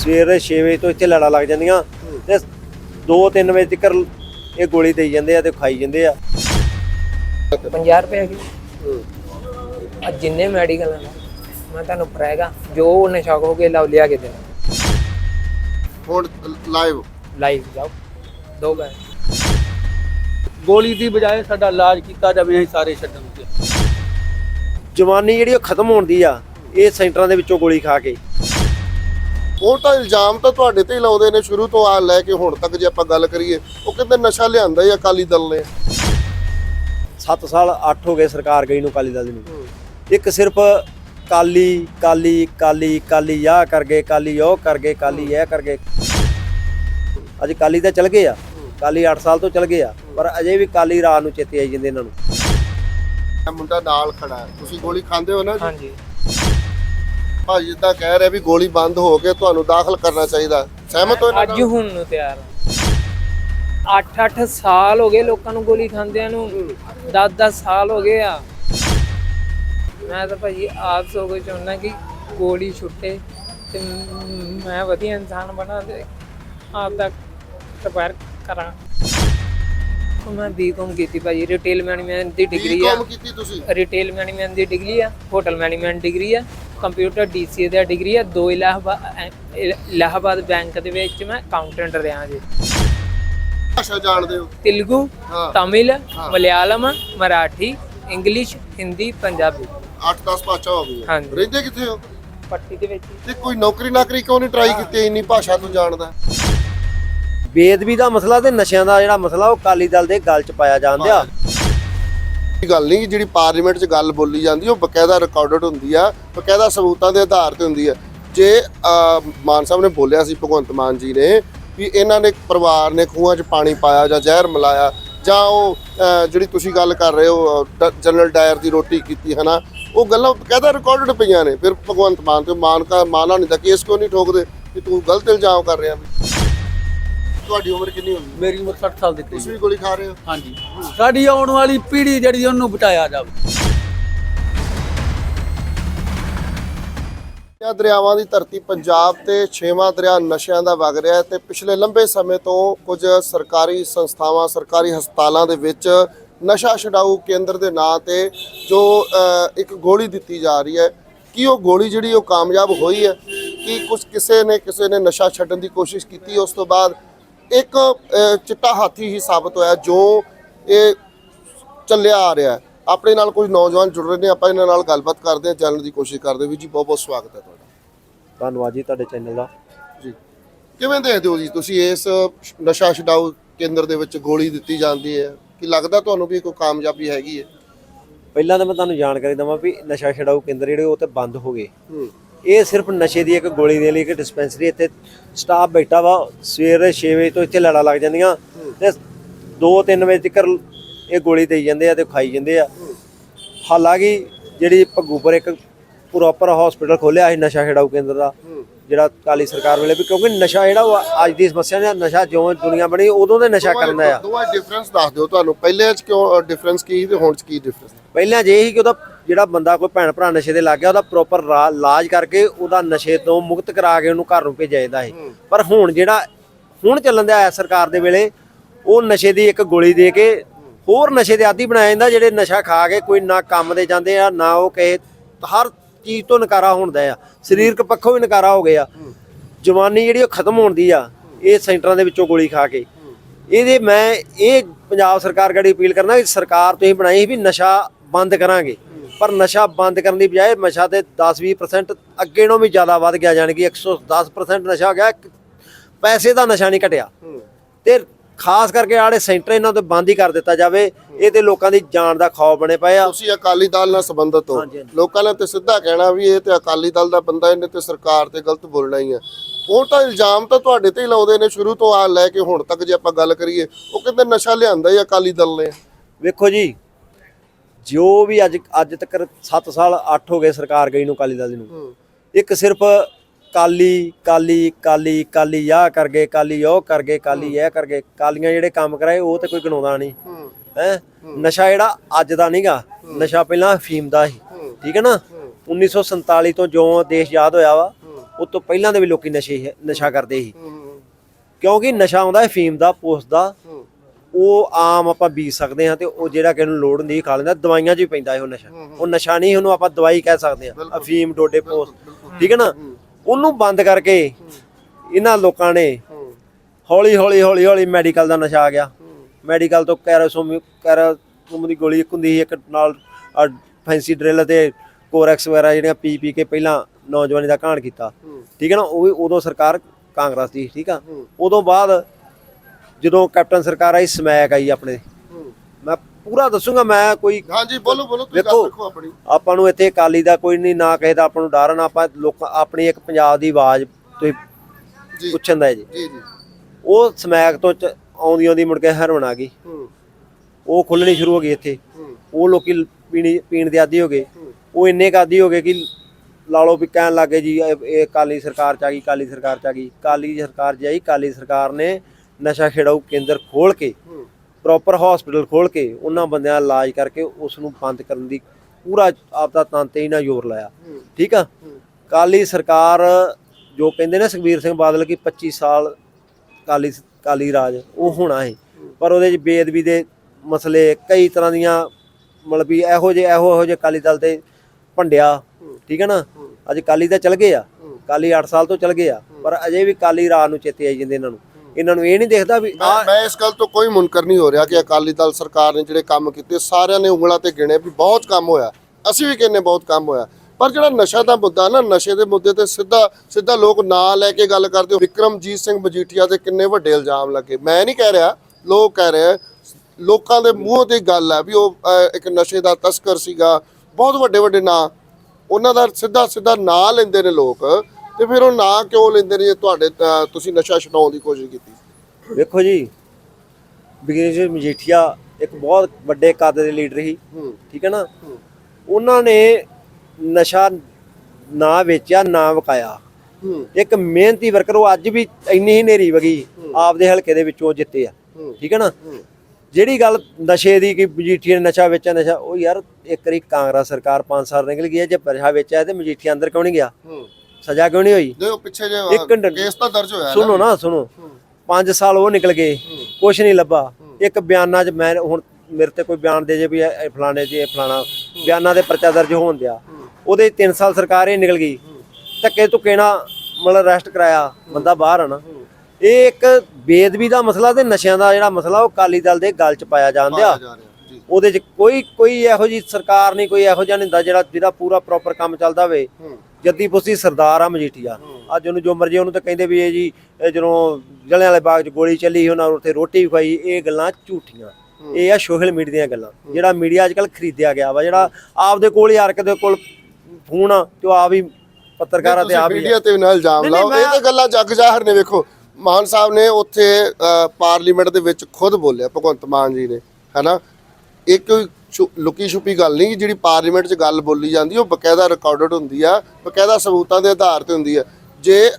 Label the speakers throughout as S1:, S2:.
S1: ਸਵੇਰੇ 6 ਵਜੇ ਤੋਂ ਇੱਥੇ ਲੜਾ ਲੱਗ ਜਾਂਦੀਆਂ ਤੇ 2-3 ਵਜੇ ਤੱਕ ਇਹ ਗੋਲੀ ਦੇਈ ਜਾਂਦੇ ਆ ਤੇ ਖਾਈ ਜਾਂਦੇ ਆ।
S2: 50 ਰੁਪਏ ਕੀ ਆ ਜਿੰਨੇ ਮੈਡੀਕਲ ਨੇ ਮੈਂ ਤੁਹਾਨੂੰ ਪਰਾਏਗਾ ਜੋ ਨਸ਼ਾ ਕਹੋਗੇ ਲਓ ਲਿਆ ਕੇ ਦੇ
S3: ਹੁਣ ਲਾਈਵ
S2: ਲਾਈਵ ਜਾਓ। ਦੋ ਗਏ
S4: ਗੋਲੀ ਦੀ ਬਜਾਏ ਸਾਡਾ ਇਲਾਜ ਕੀਤਾ ਜਾਵੇ ਅਸੀਂ ਸਾਰੇ ਛੱਡਣ ਤੇ
S1: ਜਵਾਨੀ ਜਿਹੜੀ ਉਹ ਖਤਮ ਹੋਣ ਦੀ ਆ ਇਹ ਸੈਂਟਰਾਂ ਦੇ ਵਿੱਚੋਂ ਗੋਲੀ ਖਾ ਕੇ।
S3: ਹੁਣ ਤਾਂ ਇਲਜ਼ਾਮ ਤਾਂ ਤੁਹਾਡੇ ਤੇ ਹੀ ਲਾਉਂਦੇ ਨੇ ਸ਼ੁਰੂ ਤੋਂ ਆ ਲੈ ਕੇ ਹੁਣ ਤੱਕ ਜੇ ਆਪਾਂ ਗੱਲ ਕਰੀਏ ਉਹ ਕਹਿੰਦੇ ਨਸ਼ਾ ਲਿਆਂਦਾ ਹੀ ਅਕਾਲੀ ਦਲ ਨੇ।
S1: 7 ਸਾਲ 8 ਹੋ ਗਏ ਸਰਕਾਰ ਗਈ ਨੂੰ ਕਾਲੀ ਦਲ ਨੂੰ। ਇੱਕ ਸਿਰਫ ਕਾਲੀ ਕਾਲੀ ਕਾਲੀ ਕਾਲੀ ਆਹ ਕਰ ਗਏ ਕਾਲੀ ਉਹ ਕਰ ਗਏ ਕਾਲੀ ਇਹ ਕਰ ਗਏ। ਅੱਜ ਕਾਲੀ ਤਾਂ ਚਲ ਗਏ ਆ। ਕਾਲੀ 8 ਸਾਲ ਤੋਂ ਚਲ ਗਏ ਆ। ਪਰ ਅਜੇ ਵੀ ਕਾਲੀ ਰਾਤ ਨੂੰ ਚੇਤੇ ਆਈ ਜਾਂਦੇ ਇਹਨਾਂ ਨੂੰ।
S3: ਇਹ ਮੁੰਡਾ ਨਾਲ ਖੜਾ ਹੈ। ਤੁਸੀਂ ਗੋਲੀ ਖਾਂਦੇ ਹੋ ਨਾ ਜੀ?
S2: ਹਾਂਜੀ।
S3: ਭਾਜੀ ਜਿੱਦਾਂ ਕਹਿ ਰਿਹਾ ਵੀ ਗੋਲੀ ਬੰਦ ਹੋ ਕੇ ਤੁਹਾਨੂੰ ਦਾਖਲ ਕਰਨਾ ਚਾਹੀਦਾ। ਸਹਿਮਤ ਹੋ ਇਹਨਾਂ
S2: ਅੱਜ
S3: ਨਾਲ?
S2: ਹੁਣ ਨੂੰ ਤਿਆਰ 8-8 ਸਾਲ ਹੋ ਗਏ ਲੋਕਾਂ ਨੂੰ ਗੋਲੀ ਖਾਂਦਿਆਂ ਨੂੰ। 10-10 ਸਾਲ ਹੋ ਗਏ ਆ। ਮੈਂ ਤਾਂ ਭਾਜੀ ਆਪ ਸੋ ਕੇ ਚਾਹੁੰਦਾ ਕਿ ਗੋਲੀ ਛੁੱਟੇ ਤੇ ਮ- ਮੈਂ ਵਧੀਆ ਇਨਸਾਨ ਬਣਾ ਤੇ ਆਪ ਦਾ ਕਪਾਰ ਕਰਾਂ। ਮੈਂ ਬੀਕਾਮ ਕੀਤੀ ਭਾਜੀ। ਰਿਟੇਲ ਮੈਨੇਜਮੈਂਟ ਦੀ ਡਿਗਰੀ ਆ।
S3: B.Com ਕੀਤੀ ਤੁਸੀਂ?
S2: ਰਿਟੇਲ ਮੈਨੇਜਮੈਂਟ ਦੀ ਡਿਗਰੀ ਆ ਹੋਟਲ ਮੈਨੇਜਮੈਂਟ ਡਿਗਰੀ ਆ ਕੰਪਿਊਟਰ ਡੀਸੀਏ ਦਾ ਡਿਗਰੀ ਆ। ਦੋ ਇਲਾਹਾਬਾਦ ਬੈਂਕ ਦੇ ਵਿੱਚ ਮੈਂ ਅਕਾਊਂਟੈਂਟ ਰਿਹਾ ਜੀ।
S3: ਭਾਸ਼ਾ ਜਾਣਦੇ ਹੋ?
S2: ਤੇਲਗੂ ਤਮਿਲ ਮਲਿਆਲਮ ਮਰਾਠੀ ਇੰਗਲਿਸ਼ ਹਿੰਦੀ ਪੰਜਾਬੀ।
S3: 8-10 ਭਾਸ਼ਾ ਹੋ
S2: ਹਾਂਜੀ।
S3: ਰਹਿੰਦੇ ਕਿੱਥੇ ਹੋ?
S2: ਪੱਟੀ ਦੇ ਵਿੱਚ।
S3: ਤੇ ਕੋਈ ਨੌਕਰੀ ਨਾਕਰੀ ਕਿਉਂ ਨਹੀਂ ਟਰਾਈ ਕੀਤੀ ਇੰਨੀ ਭਾਸ਼ਾ ਤੂੰ ਜਾਣਦਾ?
S1: ਬੇਦਬੀ ਦਾ ਮਸਲਾ ਤੇ ਨਸ਼ਿਆਂ ਦਾ ਜਿਹੜਾ ਮਸਲਾ, ਉਹ ਕਾਲੀ ਦਲ ਦੇ ਗੱਲ 'ਚ ਪਾਇਆ ਜਾਂਦਿਆ
S3: ਇਹ ਗੱਲ ਨਹੀਂ ਜਿਹੜੀ ਪਾਰਲੀਮੈਂਟ 'ਚ ਗੱਲ ਬੋਲੀ ਜਾਂਦੀ, ਉਹ ਬਕਾਇਦਾ ਰਿਕਾਰਡਡ ਹੁੰਦੀ ਆ, ਬਕਾਇਦਾ ਸਬੂਤਾਂ ਦੇ ਆਧਾਰ ਤੇ ਹੁੰਦੀ ਆ। ਜੇ ਮਾਨ ਸਾਹਿਬ ਨੇ ਬੋਲਿਆ ਸੀ, ਭਗਵੰਤ ਮਾਨ ਜੀ ਨੇ, ਵੀ ਇਹਨਾਂ ਨੇ ਪਰਿਵਾਰ ਨੇ ਖੂਹਾਂ 'ਚ ਪਾਣੀ ਪਾਇਆ ਜਾਂ ਜ਼ਹਿਰ ਮਿਲਾਇਆ, ਜਾਂ ਉਹ ਜਿਹੜੀ ਤੁਸੀਂ ਗੱਲ ਕਰ ਰਹੇ ਹੋ, ਡ- ਜਨਰਲ ਡਾਇਰ ਦੀ ਰੋਟੀ ਕੀਤੀ, ਹਨਾ, ਉਹ ਗੱਲਾਂ ਬਕਾਇਦਾ ਰਿਕਾਰਡਡ ਪਈਆਂ ਨੇ। ਫਿਰ ਭਗਵੰਤ ਮਾਨ ਤੇ ਮਾਨ ਕਾ, ਮਾਨਾ ਨਹੀਂ ਤਾਂ ਕੇਸ ਕਿਉਂ ਨਹੀਂ ਠੋਕਦੇ? ਕਿ ਤੂੰ ਗਲਤ ਇਲਜ਼ਾਮ ਕਰ ਰਿਹਾ। ਤੁਹਾਡੀ ਉਮਰ ਕਿੰਨੀ ਹੋਈ?
S4: ਮੇਰੀ ਉਮਰ 60 ਸਾਲ ਦੀ
S3: ਤੁਸੀਂ
S4: ਕਰੀਬ।
S3: ਵੀ ਗੋਲੀ ਖਾ ਰਹੇ ਹੋ?
S4: ਹਾਂਜੀ। ਸਾਡੀ ਆਉਣ ਵਾਲੀ ਪੀੜ੍ਹੀ ਜਿਹੜੀ ਉਹਨੂੰ ਬਚਾਇਆ ਜਾਵੇ।
S3: ਇਹ ਦਰਿਆਵਾਂ ਦੀ ਧਰਤੀ ਪੰਜਾਬ ਤੇ ਛੇਵਾਂ ਦਰਿਆ ਨਸ਼ਿਆਂ ਦਾ ਵਗ ਰਿਹਾ ਹੈ ਤੇ ਪਿਛਲੇ ਲੰਬੇ ਸਮੇਂ ਤੋਂ ਕੁਝ ਸਰਕਾਰੀ ਸੰਸਥਾਵਾਂ ਸਰਕਾਰੀ ਹਸਪਤਾਲਾਂ ਦੇ ਵਿੱਚ ਨਸ਼ਾ ਛਡਾਊ ਕੇਂਦਰ ਦੇ ਨਾਂ ਤੇ ਜੋ ਅਹ, ਇੱਕ ਗੋਲੀ ਦਿੱਤੀ ਜਾ ਰਹੀ ਹੈ। ਕੀ ਉਹ ਗੋਲੀ ਜਿਹੜੀ ਉਹ ਕਾਮਯਾਬ ਹੋਈ ਹੈ? ਕਿ ਕੁਝ ਕਿਸੇ ਨੇ ਕਿਸੇ ਨੇ ਨਸ਼ਾ ਛੱਡਣ ਦੀ ਕੋਸ਼ਿਸ਼ ਕੀਤੀ? ਉਸ ਤੋਂ ਬਾਅਦ ਇੱਕ ਚਿੱਟਾ ਹਾਥੀ ਹੀ ਸਾਬਤ ਹੋਇਆ ਜੋ ਇਹ ਚੱਲਿਆ ਆ ਰਿਹਾ ਹੈ। ਆਪਣੇ ਨਾਲ ਕੁਝ ਨੌਜਵਾਨ ਜੁੜ ਰਹੇ ਨੇ ਆਪਾਂ ਇਹਨਾਂ ਨਾਲ ਗੱਲਬਾਤ ਕਰਦੇ ਹਾਂ ਜਾਣਨ ਦੀ ਕੋਸ਼ਿਸ਼ ਕਰਦੇ ਵੀ ਜੀ ਬਹੁਤ ਬਹੁਤ ਸਵਾਗਤ ਹੈ ਤੁਹਾਡਾ।
S1: ਧੰਨਵਾਦ ਜੀ ਤੁਹਾਡੇ ਚੈਨਲ ਦਾ।
S3: ਜੀ। ਕਿਵੇਂ ਦੇਖਦੇ ਹੋ ਜੀ ਤੁਸੀਂ ਇਸ ਨਸ਼ਾ ਛਡਾਊ ਕੇਂਦਰ ਦੇ ਵਿੱਚ ਗੋਲੀ ਦਿੱਤੀ ਜਾਂਦੀ ਹੈ? ਕਿ ਲੱਗਦਾ ਤੁਹਾਨੂੰ ਵੀ ਕੋਈ ਕਾਮਯਾਬੀ ਹੈਗੀ ਹੈ?
S1: ਪਹਿਲਾਂ ਤਾਂ ਮੈਂ ਤੁਹਾਨੂੰ ਜਾਣਕਾਰੀ ਦਵਾਂ ਵੀ ਨਸ਼ਾ ਛਡਾਊ ਕੇਂਦਰ ਜਿਹੜੇ ਉਹ ਤੇ ਬੰਦ ਹੋ ਗਏ।
S3: ਹੂੰ।
S1: ਇਹ ਸਿਰਫ ਨਸ਼ੇ ਦੀ ਇੱਕ ਗੋਲੀ ਦੇ ਲਈ ਇੱਕ ਡਿਸਪੈਂਸਰੀ ਇੱਥੇ ਸਟਾਫ ਬੈਠਾ ਵਾ ਸਵੇਰੇ 6 ਵਜੇ ਤੋਂ ਇੱਥੇ ਲੜਾ ਲੱਗ ਜਾਂਦੀਆਂ ਤੇ 2-3 ਵਜੇ ਤੱਕ ਇਹ ਗੋਲੀ ਦੇਈ ਜਾਂਦੇ ਆ ਤੇ ਖਾਈ ਜਾਂਦੇ ਆ। ਹਾਲਾਂਕਿ ਜਿਹੜੀ ਭੱਗੂਪੁਰ ਇੱਕ ਪ੍ਰੋਪਰ ਹਸਪੀਟਲ ਖੋਲਿਆ ਸੀ ਨਸ਼ਾ ਛਡਾਊ ਕੇਂਦਰ ਦਾ ਜਿਹੜਾ ਕਾਲੀ ਸਰਕਾਰ ਵੇਲੇ ਵੀ ਕਿਉਂਕਿ ਨਸ਼ਾ ਜਿਹੜਾ ਉਹ ਅੱਜ ਦੀ ਸਮੱਸਿਆ ਨੇ ਨਸ਼ਾ ਜਿਉਂ ਦੁਨੀਆ ਬਣੀ ਉਦੋਂ ਦੇ ਨਸ਼ਾ ਕਰਨਾ ਆ।
S3: ਦੋਵਾਂ ਡਿਫਰੈਂਸ ਦੱਸ ਦਿਓ ਤੁਹਾਨੂੰ ਪਹਿਲੇ ਚ ਕਿਉਂ ਡਿਫਰੈਂਸ ਕੀ ਤੇ ਹੁਣ ਚ ਕੀ ਡਿਫਰੈਂਸ
S1: ਪਹਿਲਾਂ ਜੇ ਸੀ ਕਿ ਉਹਦਾ ਜਿਹੜਾ ਬੰਦਾ ਕੋਈ ਭੈਣ ਭਰਾ ਨਸ਼ੇ ਦੇ ਲੱਗ ਗਿਆ ਉਹਦਾ ਪ੍ਰੋਪਰ ਇਲਾਜ ਕਰਕੇ ਉਹਦਾ ਨਸ਼ੇ ਤੋਂ ਮੁਕਤ ਕਰਾ ਕੇ ਉਹਨੂੰ ਘਰ ਨੂੰ ਭੇਜਿਆ ਜਾਂਦਾ ਸੀ ਪਰ ਹੁਣ ਜਿਹੜਾ ਹੁਣ ਚੱਲਣ ਦਿਆ ਹੈ ਸਰਕਾਰ ਦੇ ਵੇਲੇ ਉਹ ਨਸ਼ੇ ਦੀ ਇੱਕ ਗੋਲੀ ਦੇ ਕੇ ਹੋਰ ਨਸ਼ੇ ਦੇ ਆਦੀ ਬਣਾਇਆ ਜਾਂਦਾ ਜਿਹੜੇ ਨਸ਼ਾ ਖਾ ਕੇ ਕੋਈ ਨਾ ਕੰਮ ਦੇ ਜਾਂਦੇ ਆ ਨਾ ਉਹ ਕਹੇ ਹਰ ਚੀਜ਼ ਤੋਂ ਨਕਾਰਾ ਹੁੰਦਾ ਆ। ਸਰੀਰਕ ਪੱਖੋਂ ਵੀ ਨਕਾਰਾ ਹੋ ਗਿਆ। ਜਵਾਨੀ ਜਿਹੜੀ ਉਹ ਖਤਮ ਹੋਣ ਦੀ ਆ ਇਹ ਸੈਂਟਰਾਂ ਦੇ ਵਿੱਚੋਂ ਗੋਲੀ ਖਾ ਕੇ। ਇਹਦੇ ਮੈਂ ਇਹ ਪੰਜਾਬ ਸਰਕਾਰ ਗੜੀ ਅਪੀਲ ਕਰਨਾ ਕਿ ਸਰਕਾਰ ਤੁਸੀਂ ਬਣਾਈ ਵੀ ਨਸ਼ਾ ਬੰਦ ਕਰਾਂਗੇ। ਪਰ ਨਸ਼ਾ ਬੰਦ ਕਰਨ ਦੀ ਬਜਾਏ ਨਸ਼ਾ ਤੇ 10-20% ਅੱਗੇ ਨਾਲੋਂ ਵੀ ਜ਼ਿਆਦਾ ਵੱਧ ਗਿਆ ਕਿ 110% ਨਸ਼ਾ ਗਿਆ। ਪੈਸੇ ਦਾ ਨਸ਼ਾ ਨਹੀਂ ਘਟਿਆ। ਤੇ ਖਾਸ ਕਰਕੇ ਆੜੇ ਸੈਂਟਰ ਇਹਨਾਂ ਤੋਂ ਬੰਦ ਹੀ ਕਰ ਦਿੱਤਾ ਜਾਵੇ। ਇਹ ਤੇ ਲੋਕਾਂ ਦੀ ਜਾਨ ਦਾ ਖੌਫ ਬਣੇ ਪਏ ਆ।
S3: ਤੁਸੀਂ ਅਕਾਲੀ ਦਲ ਨਾਲ ਸੰਬੰਧਿਤ ਹੋ। ਲੋਕਾਂ ਨੇ ਤੇ ਸਿੱਧਾ ਕਹਿਣਾ ਵੀ ਇਹ ਤੇ ਅਕਾਲੀ ਦਲ ਦਾ ਬੰਦਾ ਇਹਨੇ ਤੇ ਸਰਕਾਰ ਤੇ ਗਲਤ ਬੋਲਣਾ ਹੀ ਹੈ ਉਹ ਤਾਂ ਇਲਜ਼ਾਮ ਤਾਂ ਤੁਹਾਡੇ ਤੇ ਹੀ ਲਾਉਂਦੇ ਨੇ ਸ਼ੁਰੂ ਤੋਂ ਆ ਲੈ ਕੇ ਹੁਣ ਤੱਕ ਜੇ ਆਪਾਂ ਗੱਲ ਕਰੀਏ। ਉਹ ਕਹਿੰਦੇ ਨਸ਼ਾ ਲਿਆਂਦਾ ਹੀ ਅਕਾਲੀ ਦਲ ਨੇ।
S1: ਵੇਖੋ ਜੀ ਜੋ ਵੀ ਅੱਜ ਅੱਜ ਤੱਕ 7 ਸਾਲ 8 ਹੋ ਗਏ ਸਰਕਾਰ ਗਈ ਨੂੰ ਕਾਲੀ ਦਲ ਨੂੰ। ਇੱਕ ਸਿਰਫ ਕਾਲੀ ਕਾਲੀ ਕਾਲੀ ਕਾਲੀ ਆਹ ਕਰ ਗਏ ਕਾਲੀ ਉਹ ਕਰ ਗਏ ਕਾਲੀ ਇਹ ਕਰ ਗਏ। ਕਾਲੀਆਂ ਜਿਹੜੇ ਕੰਮ ਕਰਾਏ ਉਹ ਤੇ ਕੋਈ ਗਣਾਉਂਦਾ ਨਹੀਂ। ਹੈ। ਨਸ਼ਾ ਜਿਹੜਾ ਅੱਜ ਦਾ ਨਹੀਂਗਾ ਨਸ਼ਾ ਪਹਿਲਾਂ ਅਫੀਮ ਦਾ ਸੀ। ਠੀਕ ਹੈ ਨਾ? 1947 ਤੋਂ ਜੋ ਦੇਸ਼ ਆਜ਼ਾਦ ਹੋਇਆ ਵਾ ਉਹ ਤੋਂ ਪਹਿਲਾਂ ਦੇ ਵੀ ਲੋਕੀ ਨਸ਼ੇ ਨਸ਼ਾ ਕਰਦੇ ਸੀ। ਕਿਉਂਕਿ ਨਸ਼ਾ ਆਉਂਦਾ ਹੈ ਫੀਮ ਦਾ ਪੋਸਟ ਦਾ। ਉਹ ਆਮ ਆਪਾਂ ਬੀਜ ਸਕਦੇ ਹਾਂ ਤੇ ਉਹ ਜਿਹੜਾ ਕਿ ਇਹਨੂੰ ਲੋੜ ਨਹੀਂ ਖਾ ਲੈਂਦਾ ਦਵਾਈਆਂ 'ਚ ਵੀ ਪੈਂਦਾ ਇਹ ਨਸ਼ਾ। ਉਹ ਨਸ਼ਾ ਨਹੀਂ ਉਹਨੂੰ ਆਪਾਂ ਦਵਾਈ ਕਹਿ ਸਕਦੇ ਹਾਂ ਅਫੀਮ ਡੋਡੇ ਪੋਸਟ ਠੀਕ ਹੈ ਨਾ? ਉਹਨੂੰ ਬੰਦ ਕਰਕੇ ਇਹਨਾਂ ਲੋਕਾਂ ਨੇ ਹੌਲੀ ਹੌਲੀ ਹੌਲੀ ਹੌਲੀ ਮੈਡੀਕਲ ਦਾ ਨਸ਼ਾ ਆ ਗਿਆ। ਮੈਡੀਕਲ ਤੋਂ ਕੈਰੋਸੋਮ ਕੈਰੋਸੋਮ ਦੀ ਗੋਲੀ ਇੱਕ ਹੁੰਦੀ ਸੀ ਇੱਕ ਨਾਲ ਫੈਂਸੀ ਡਰਿਲ ਤੇ ਕੋਰੈਕਸ ਵਗੈਰਾ ਜਿਹੜੀਆਂ ਪੀ ਪੀ ਕੇ ਪਹਿਲਾਂ ਨੌਜਵਾਨੀ ਦਾ ਘਾਣ ਕੀਤਾ। ਠੀਕ ਹੈ ਨਾ? ਉਹ ਵੀ ਉਦੋਂ ਸਰਕਾਰ ਕਾਂਗਰਸ ਦੀ ਠੀਕ ਆ? ਉਦੋਂ ਬਾਅਦ ਜਦੋਂ ਕੈਪਟਨ ਸਰਕਾਰ ਆਈ ਸਮੈਕ ਆਈ ਆਪਣੇ। ਮੈਂ ਪੂਰਾ ਦੱਸੂਗਾ ਮੈਂ ਕੋਈ
S3: ਹਾਂਜੀ ਬੋਲੋ ਬੋਲੋ ਤੁਸੀਂ। ਗੱਲ ਰੱਖੋ ਆਪਣੀ।
S1: ਆਪਾਂ ਨੂੰ ਇੱਥੇ ਅਕਾਲੀ ਦਾ ਕੋਈ ਨਹੀਂ ਨਾ ਕਹੇ ਤਾਂ ਆਪਾਂ ਨੂੰ ਡਰ ਨਾ ਆਪਾਂ ਲੋਕ ਆਪਣੀ ਇੱਕ ਪੰਜਾਬ ਦੀ ਆਵਾਜ਼ ਤੁਸੀਂ ਪੁੱਛਣ ਦਾ ਜੀ।
S3: ਜੀ ਜੀ।
S1: ਉਹ ਸਮੈਕ ਤੋਂ ਆਉਂਦੀ ਆਉਂਦੀ ਮੁੜ ਕੇ ਹਰਵਣ ਆ ਗਈ। ਉਹ ਖੁੱਲਣੀ ਸ਼ੁਰੂ ਹੋ ਗਈ ਇੱਥੇ। ਉਹ ਲੋਕੀ ਲ- ਪੀਣੀ ਪੀਣ ਦੇ ਆਦੀ ਹੋ ਗਏ। ਉਹ ਇੰਨੇ ਕੁ ਆਦੀ ਹੋ ਗਏ ਕਿ ਲਾ ਲਓ ਵੀ ਕਹਿਣ ਲੱਗੇ ਜੀ ਇਹ ਕਾਲੀ ਸਰਕਾਰ ਚ ਆ ਗਈ ਕਾਲੀ ਸਰਕਾਰ ਚ ਆ ਗਈ। ਕਾਲੀ ਸਰਕਾਰ ਆਈ ਕਾਲੀ ਸਰਕਾਰ ਨੇ ਨਸ਼ਾ ਖੇੜਾਊ ਕੇਂਦਰ ਖੋਲ ਕੇ ਪ੍ਰੋਪਰ ਹਸਪੀਟਲ ਖੋਲ ਕੇ ਉਹਨਾਂ ਬੰਦਿਆਂ ਦਾ ਇਲਾਜ ਕਰਕੇ ਉਸ ਨੂੰ ਬੰਦ ਕਰਨ ਦੀ ਪੂਰਾ ਆਪਦਾ ਤੰਤੇ ਹੀ ਨਾ ਜ਼ੋਰ ਲਾਇਆ। ਠੀਕ ਆ? ਕਾਲੀ ਸਰਕਾਰ ਜੋ ਕਹਿੰਦੇ ਨੇ ਸੁਖਬੀਰ ਸਿੰਘ ਬਾਦਲ ਕੀ 25 ਸਾਲ ਕਾਲੀ ਕਾਲੀ ਰਾਜ ਉਹ ਹੋਣਾ ਹੈ। ਪਰ ਉਹਦੇ ਚ ਬੇਅਦਬੀ ਦੇ ਮਸਲੇ ਕਈ ਤਰ੍ਹਾਂ ਦੀਆਂ ਮਤਲਬ ਵੀ ਇਹੋ ਜਿਹੇ ਇਹੋ ਇਹੋ ਜਿਹੇ ਕਾਲੀ ਦਲ ਤੇ ਭੰਡਿਆ। ਠੀਕ ਹੈ ਨਾ? ਅੱਜ ਕਾਲੀ ਤਾਂ ਚਲ ਗਏ ਆ। ਕਾਲੀ 8 ਸਾਲ ਤੋਂ ਚਲ ਗਏ ਆ। ਪਰ ਅਜੇ ਵੀ ਕਾਲੀ ਰਾਜ ਨੂੰ ਚੇਤੇ ਆਈ ਜਾਂਦੇ ਇਹਨਾਂ ਨੂੰ। ਇਹਨਾਂ ਨੂੰ ਇਹ ਨਹੀਂ ਦਿਖਦਾ ਵੀ
S3: ਮੈਂ
S1: ਆ
S3: ਮੈਂ ਇਸ ਗੱਲ ਤੋਂ ਕੋਈ ਮੁਨਕਰ ਨਹੀਂ ਹੋ ਰਿਹਾ ਕਿ ਅਕਾਲੀ ਦਲ ਸਰਕਾਰ ਨੇ ਜਿਹੜੇ ਕੰਮ ਕੀਤੇ ਸਾਰਿਆਂ ਨੇ ਉਂਗਲਾਂ ਤੇ ਗਿਣੇ ਵੀ ਬਹੁਤ ਕੰਮ ਹੋਇਆ। ਅਸੀਂ ਵੀ ਕਹਿੰਨੇ ਬਹੁਤ ਕੰਮ ਹੋਇਆ। ਪਰ ਜਿਹੜਾ ਨਸ਼ਾ ਦਾ ਮੁੱਦਾ ਨਾ ਨਸ਼ੇ ਦੇ ਮੁੱਦੇ ਤੇ ਸਿੱਧਾ ਸਿੱਧਾ ਲੋਕ ਨਾਂ ਲੈ ਕੇ ਗੱਲ ਕਰਦੇ ਹੋ। ਵਿਕਰਮਜੀਤ ਸਿੰਘ ਮਜੀਠੀਆ ਤੇ ਕਿੰਨੇ ਵੱਡੇ ਇਲਜ਼ਾਮ ਲੱਗੇ। ਮੈਂ ਨਹੀਂ ਕਹਿ ਰਿਹਾ ਲੋਕ ਕਹਿ ਰਹੇ। ਲੋਕਾਂ ਦੇ ਮੂੰਹ ਤੇ ਗੱਲ ਹੈ ਵੀ ਉਹ ਇੱਕ ਨਸ਼ੇ ਦਾ ਤਸਕਰ ਸੀਗਾ। ਬਹੁਤ ਵੱਡੇ ਵੱਡੇ ਨਾਂ। ਉਹਨਾਂ ਦਾ ਸਿੱਧਾ ਸਿੱਧਾ ਨਾਂ ਲੈਂਦੇ ਨੇ ਲੋਕ। ਤੇ ਫਿਰ ਉਹ ਨਾਂ ਕਿਉਂ ਲੈਂਦੇ ਨੇ ਜੇ ਤੁਹਾਡੇ ਤੁਸੀਂ ਨਸ਼ਾ ਛਡਾਉਣ ਦੀ ਕੋਸ਼ਿਸ਼ ਕੀਤੀ?
S1: ਵੇਖੋ ਜੀ ਬਿਗਨੀ ਜੀ ਮਜੀਠੀਆ ਇੱਕ ਬਹੁਤ ਵੱਡੇ ਕੱਦ ਦੇ ਲੀਡਰ ਸੀ ਠੀਕ ਹੈ ਨਾ? ਉਹਨਾਂ ਨੇ ਨਸ਼ਾ ਨਾ ਵੇਚਿਆ ਨਾ ਵਿਕਾਇਆ। ਇੱਕ ਮਿਹਨਤੀ ਵਰਕਰ ਉਹ ਅੱਜ ਵੀ ਇੰਨੀ ਹੀ ਨੇਰੀ ਵਗੀ ਆਪਦੇ ਹਲਕੇ ਦੇ ਵਿੱਚੋਂ ਜਿੱਤੇ ਆ। ਠੀਕ ਹੈ ਨਾ? ਜਿਹੜੀ ਗੱਲ ਨਸ਼ੇ ਦੀ ਕਿ ਮਜੀਠੀਆ ਨੇ ਨਸ਼ਾ ਵੇਚਿਆ ਨਸ਼ਾ ਉਹ ਯਾਰ ਇੱਕ ਵਾਰੀ ਕਾਂਗਰਸ ਸਰਕਾਰ 5 ਸਾਲ ਨਿਕਲ ਗਈ ਹੈ ਜੇ ਨਸ਼ਾ ਵੇਚਿਆ ਤੇ ਮਜੀਠੀਆ ਅੰਦਰ ਕਿਉਂ ਨਹੀਂ ਗਿਆ?
S3: ਹੂੰ
S1: ਸਜ਼ਾ ਕਿਉਂ ਨਹੀਂ ਹੋਈ?
S3: ਦੇਖੋ ਪਿੱਛੇ ਜੇ
S1: ਇੱਕ ਮਿੰਟ।
S3: ਕੇਸ ਤਾਂ ਦਰਜ ਹੋਇਆ
S1: ਸੁਣੋ ਨਾ। ਸੁਣੋ। 5 ਸਾਲ ਉਹ ਨਿਕਲ ਗਏ ਕੁਛ ਨਹੀਂ ਲੱਭਾ। ਇੱਕ ਬਿਆਨਾਂ 'ਚ ਮੈਂ ਹੁਣ ਮੇਰੇ ਤੇ ਕੋਈ ਬਿਆਨ ਦੇ ਜੇ ਵੀ ਇਹ ਇਹ ਫਲਾਣੇ ਜੀ ਇਹ ਫਲਾਣਾ ਬਿਆਨਾਂ ਦੇ ਪਰਚਾ ਦਰਜ ਹੋਣ ਦਿਆ। ਉਹਦੇ 3 ਸਾਲ ਸਰਕਾਰ ਹੀ ਨਿਕਲ ਗਈ। ਧੱਕੇ ਧੁੱਕੇ ਨਾਲ ਮਤਲਬ ਅਰੈਸਟ ਕਰਾਇਆ ਬੰਦਾ ਬਾਹਰ ਆ ਨਾ। ਇਹ ਇੱਕ ਬੇਦਬੀ ਦਾ ਮਸਲਾ ਤੇ ਨਸ਼ਿਆਂ ਦਾ ਜਿਹੜਾ ਮਸਲਾ ਉਹ ਕਾਲੀ ਦਲ ਦੇ ਗਲ 'ਚ ਪਾਇਆ ਜਾਂਦਿਆ ਉਹਦੇ 'ਚ ਕੋਈ ਕੋਈ ਇਹੋ ਜੀ ਸਰਕਾਰ ਨਹੀਂ ਕੋਈ ਇਹੋ ਜਿਹਾ ਨਹੀਂ ਜਿਹੜਾ ਜਿਹਦਾ ਪੂਰਾ ਪ੍ਰੋਪਰ ਕੰਮ ਚੱਲਦਾ ਹੋਵੇ।
S3: ਹੂੰ।
S1: ਜੱਦੀ ਪੁੱਸੀ ਸਰਦਾਰ ਆ। ਮਜੀਠੀਆ ਅੱਜ ਉਹਨੂੰ ਜੋ ਮਰਜ਼ੀ ਉਹਨੂੰ ਤਾਂ ਕਹਿੰਦੇ ਵੀ ਇਹ ਜੀ ਜਦੋਂ ਜਲਿਆਂ ਵਾਲੇ ਬਾਗ 'ਚ ਗੋਲੀ ਚੱਲੀ ਉਹਨਾਂ ਨੂੰ ਉੱਥੇ ਰੋਟੀ ਵੀ ਖਵਾਈ। ਇਹ ਗੱਲਾਂ ਝੂਠੀਆਂ। ਇਹ ਆ ਸੋਸ਼ਲ ਮੀਡੀਆ ਦੀਆਂ ਗੱਲਾਂ। ਜਿਹੜਾ ਮੀਡੀਆ ਅੱਜ ਕੱਲ ਖਰੀਦਿਆ ਗਿਆ ਵਾ ਜਿਹੜਾ ਆਪਦੇ ਕੋਲ ਯਾਰ ਕਿਤੇ ਕੋਲ ਫੋਨ ਆ ਤੇ ਉਹ ਆ ਵੀ ਪੱਤਰਕਾਰਾਂ ਤੇ ਆਪ ਹੀ
S3: ਮੀਡੀਆ ਤੇ ਨਾਲ ਇਲਜ਼ਾਮ ਲਾਓ। ਇਹ ਤਾਂ ਗੱਲਾਂ ਜੱਗ ਜ਼ਾਹਰ ਨੇ ਵੇਖੋ। ਮਾਨ ਸਾਹਿਬ ਨੇ ਉੱਥੇ ਪਾਰਲੀਮੈਂਟ ਦੇ ਵਿੱਚ ਖੁਦ ਬੋਲਿਆ ਭਗਵੰਤ ਮਾਨ ਜੀ ਨੇ ਹੈਨਾ? ਇਹ ਕੋਈ ਲੁਕੀ ਛੁਪੀ ਗੱਲ ਨਹੀਂ ਜਿਹੜੀ ਪਾਰਲੀਮੈਂਟ 'ਚ ਗੱਲ ਬੋਲੀ ਜਾਂਦੀ ਉਹ ਬਕਾਇਦਾ ਰਿਕਾਰਡਡ ਹੁੰਦੀ ਆ ਬਕਾਇਦਾ ਸਬੂਤਾਂ ਦੇ ਆਧਾਰ ਤੇ ਹੁੰਦੀ ਆ। ਜੇ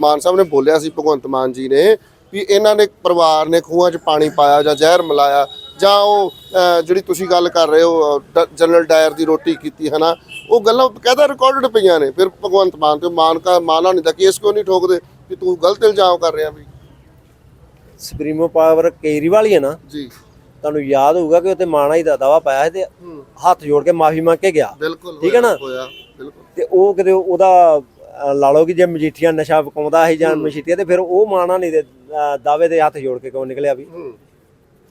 S3: ਮਾਨ ਸਾਹਿਬ ਨੇ ਬੋਲਿਆ ਸੀ ਭਗਵੰਤ ਮਾਨ ਜੀ ਨੇ ਵੀ ਇਹਨਾਂ ਨੇ ਪਰਿਵਾਰ ਨੇ ਖੂਹਾਂ 'ਚ ਪਾਣੀ ਪਾਇਆ ਜਾਂ ਜ਼ਹਿਰ ਮਿਲਾਇਆ ਜਾਂ ਉਹ ਜਿਹੜੀ ਤੁਸੀਂ ਗੱਲ ਕਰ ਰਹੇ ਹੋ ਜਨਰਲ ਡਾਇਰ ਦੀ ਰੋਟੀ ਕੀਤੀ ਹਨਾ ਉਹ ਗੱਲਾਂ ਬਕਾਇਦਾ ਰਿਕਾਰਡਡ ਪਈਆਂ ਨੇ। ਫਿਰ ਭਗਵੰਤ ਮਾਨ ਤੇ ਮਾਨ ਕਾ ਮਾਨਾ ਨਹੀਂ ਦਾ ਕੇਸ ਕਿਉਂ ਨਹੀਂ ਠੋਕਦੇ ਵੀ ਤੂੰ ਗਲਤ ਇਲਜ਼ਾਮ ਕਰ ਰਿਹਾ ਵੀ?
S1: ਸੁਪਰੀਮੋ ਪਾਵਰ ਕੇਜਰੀਵਾਲ ਹੀ ਹੈ ਨਾ।
S3: ਜੀ।
S1: ਤੁਹਾਨੂੰ ਯਾਦ ਹੋਊਗਾ ਕਿ ਉੱਤੇ ਮਾਣਾ ਹੀ ਦਾ ਦਾਵਾ ਪਾਇਆ ਸੀ ਤੇ ਹੱਥ ਜੋੜ ਕੇ ਮਾਫੀ ਮੰਗ ਕੇ ਗਿਆ।
S3: ਬਿਲਕੁਲ
S1: ਠੀਕ ਹੈ ਨਾ?
S3: ਹੋਇਆ ਬਿਲਕੁਲ।
S1: ਤੇ ਉਹ ਕਿਤੇ ਉਹਦਾ ਲਾ ਲਓ ਕਿ ਜੇ ਮਜੀਠੀਆ ਨਸ਼ਾ ਵਿਕਾਉਂਦਾ ਸੀ ਜਾਂ ਮਜੀਠੀਆ ਤੇ ਫਿਰ ਉਹ ਮਾਣਾ ਨਹੀਂ ਦੇ ਅ, ਦਾਅਵੇ ਦੇ ਹੱਥ ਜੋੜ ਕੇ ਕਿਉਂ ਨਿਕਲਿਆ ਵੀ?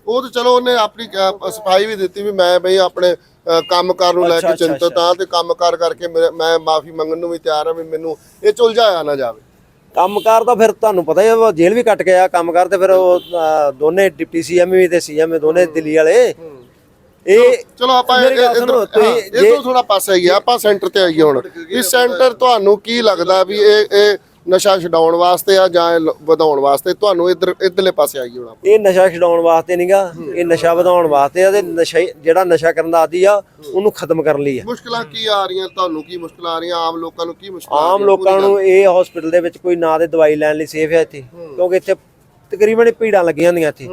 S3: ਉਹ ਤਾਂ ਚਲੋ ਉਹਨੇ ਆਪਣੀ ਸਫ਼ਾਈ ਵੀ ਦਿੱਤੀ ਵੀ ਮੈਂ ਬਈ ਆਪਣੇ ਅ, ਕੰਮਕਾਰ ਨੂੰ ਲੈ ਕੇ ਚਿੰਤਤ ਹਾਂ ਤੇ ਕੰਮਕਾਰ ਕਰਕੇ ਮੈਂ ਮਾਫੀ ਮੰਗਣ ਨੂੰ ਵੀ ਤਿਆਰ ਹਾਂ ਵੀ ਮੈਨੂੰ ਇਹ ਚੁਲਝਾਇਆ ਨਾ ਜਾਵੇ।
S1: ਕੰਮਕਾਰ ਤਾਂ ਫਿਰ ਤੁਹਾਨੂੰ ਪਤਾ ਹੀ ਆ ਜੇਲ੍ਹ ਵੀ ਕੱਟ ਕੇ ਆ ਕੰਮਕਾਰ ਤੇ ਫਿਰ ਉਹ ਅ, ਦੋਨੇ ਡਿਪਟੀ ਸੀਐਮ ਵੀ ਤੇ ਸੀਐਮ ਦੋਨੇ ਦਿੱਲੀ ਵਾਲੇ। ਇਹ
S3: ਚਲੋ ਆਪਾਂ
S1: ਮੇਰੀ ਗੱਲ ਸੁਣੋ, ਤੁਸੀਂ
S3: ਇਹ
S1: ਜੇ-
S3: ਤੋਂ ਥੋੜਾ ਪਾਸੇ ਆਈਏ ਆਪਾਂ ਸੈਂਟਰ ਤੇ ਆਈਏ ਹੁਣ। ਵੀ ਸੈਂਟਰ ਤੁਹਾਨੂੰ ਕੀ ਲੱਗਦਾ ਵੀ ਇਹ ਇਹ ਨਸ਼ਾ ਛਡਾਉਣ ਵਾਸਤੇ ਆ ਜਾਂ ਇਹ ਵਧਾਉਣ ਵਾਸਤੇ ਤੁਹਾਨੂੰ ਇਧਰ ਇਧਰਲੇ ਪਾਸੇ ਆਈਏ ਹੁਣ
S1: ਇਹ ਨਸ਼ਾ ਛਡਾਉਣ ਵਾਸਤੇ ਨਹੀਂਗਾ ਇਹ ਨਸ਼ਾ ਵਧਾਉਣ ਵਾਸਤੇ ਆ ਤੇ ਨਸ਼ਾ ਜਿਹੜਾ ਨਸ਼ਾ ਕਰਨ ਦਾ ਆਦੀ ਆ ਉਹਨੂੰ ਖਤਮ ਕਰਨ ਲਈ ਆ।
S3: ਮੁਸ਼ਕਲਾਂ ਕੀ ਆ ਰਹੀਆਂ? ਤੁਹਾਨੂੰ ਕੀ ਮੁਸ਼ਕਲਾਂ ਆ ਰਹੀਆਂ? ਆਮ ਲੋਕਾਂ ਨੂੰ ਕੀ ਮੁਸ਼ਕਲਾਂ
S1: ਆਮ? ਲੋਕਾਂ ਨੂੰ ਇਹ ਹਸਪੀਟਲ ਦੇ ਵਿੱਚ ਕੋਈ ਨਾ ਦੇ ਦਵਾਈ ਲੈਣ ਲਈ ਸੇਫ ਹੈ ਇੱਥੇ ਕਿਉਂਕਿ ਇੱਥੇ ਤਕਰੀਬਨ ਭੀੜਾਂ ਲੱਗੀਆਂ ਹੁੰਦੀਆਂ ਇੱਥੇ।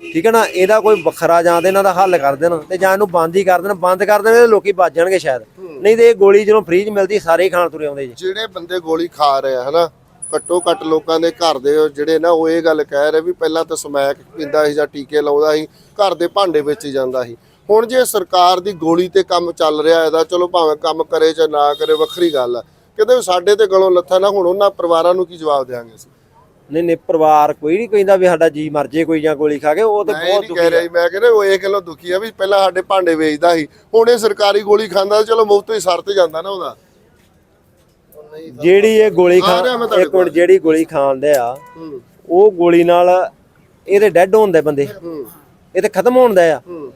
S1: ਠੀਕ ਹੈ ਨਾ? ਇਹਦਾ ਕੋਈ ਵੱਖਰਾ ਜਾਂ ਤੇ ਇਹਨਾਂ ਦਾ ਹੱਲ ਕਰ ਦੇਣ ਤੇ ਜਾਂ ਇਹਨੂੰ ਬੰਦ ਹੀ ਕਰ ਦੇਣ। ਬੰਦ ਕਰ ਦੇਣ ਤੇ ਲੋਕੀ ਭੱਜ ਜਾਣਗੇ ਸ਼ਾਇਦ। ਨਹੀਂ ਤੇ ਇਹ ਗੋਲੀ ਜਦੋਂ ਫ੍ਰੀ 'ਚ ਮਿਲਦੀ ਸਾਰੇ ਹੀ ਖਾਣ ਤੁਰੇ ਆਉਂਦੇ ਜੀ।
S3: ਜਿਹੜੇ ਬੰਦੇ ਗੋਲੀ ਖਾ ਰਹੇ ਆ ਹਨਾ? ਘੱਟੋ ਘੱਟ ਲੋਕਾਂ ਦੇ ਘਰ ਦੇ ਜਿਹੜੇ ਨਾ ਉਹ ਇਹ ਗੱਲ ਕਹਿ ਰਹੇ ਵੀ ਪਹਿਲਾਂ ਤਾਂ ਸਮੈਕ ਪੀਂਦਾ ਸੀ ਜਾਂ ਟੀਕੇ ਲਾਉਂਦਾ ਸੀ ਘਰ ਦੇ ਭਾਂਡੇ ਵਿੱਚ ਹੀ ਜਾਂਦਾ ਸੀ। ਹੁਣ ਜੇ ਸਰਕਾਰ ਦੀ ਗੋਲੀ ਤੇ ਕੰਮ ਚੱਲ ਰਿਹਾ ਇਹਦਾ ਚਲੋ ਭਾਵੇਂ ਕੰਮ ਕਰੇ ਜਾਂ ਨਾ ਕਰੇ ਵੱਖਰੀ ਗੱਲ ਆ। ਵੀ ਸਾਡੇ ਤੇ ਗਲੋਂ ਲੱਥਾ ਨਾ ਹੁਣ ਉਹਨਾਂ ਪਰਿਵਾਰਾਂ ਨੂੰ ਕੀ ਜਵਾਬ ਦੇਵਾਂਗੇ ਅਸੀਂ?
S1: ਨਹੀਂ ਨਹੀਂ ਪਰਿਵਾਰ ਕੋਈ ਨਹੀਂ ਕਹਿੰਦਾ ਵੀ ਸਾਡਾ ਜੀ ਮਰ ਜੇ ਕੋਈ ਜਾਂ ਗੋਲੀ ਖਾ ਕੇ ਉਹ ਤੇ
S3: ਮੈਂ
S1: ਬਹੁਤ
S3: ਨਹੀਂ
S1: ਦੁਖੀ
S3: ਰਿਹਾ
S1: ਆ।
S3: ਜੀ, ਮੈਂ ਕਹਿੰਦਾ ਉਹ ਇਹ ਗੱਲੋਂ ਦੁਖੀ ਆ ਵੀ ਪਹਿਲਾਂ ਸਾਡੇ ਭਾਂਡੇ ਵੇਚਦਾ ਸੀ ਹੁਣ ਇਹ ਸਰਕਾਰੀ ਗੋਲੀ ਖਾਂਦਾ ਚਲੋ ਮੁਫਤ ਹੀ ਸਰ ਤੇ ਜਾਂਦਾ ਨਾ ਉਹਦਾ।
S1: ਜਿਹੜੀ ਇਹ ਗੋਲੀ
S3: ਆ
S1: ਖਾ
S3: ਰਿਹਾ ਮੈਂ ਤੁਹਾਡੇ
S1: ਇੱਕ ਮਿੰਟ ਜਿਹੜੀ ਗੋਲੀ ਖਾਂਦੇ ਆ
S3: ਹੂੰ।
S1: ਉਹ ਗੋਲੀ ਨਾਲ ਇਹਦੇ ਡੈੱਡ ਹੁੰਦੇ ਬੰਦੇ।
S3: ਹੂੰ।
S1: ਇਹ ਤੇ ਖਤਮ ਹੁੰਦਾ ਆ।
S3: ਹੂੰ।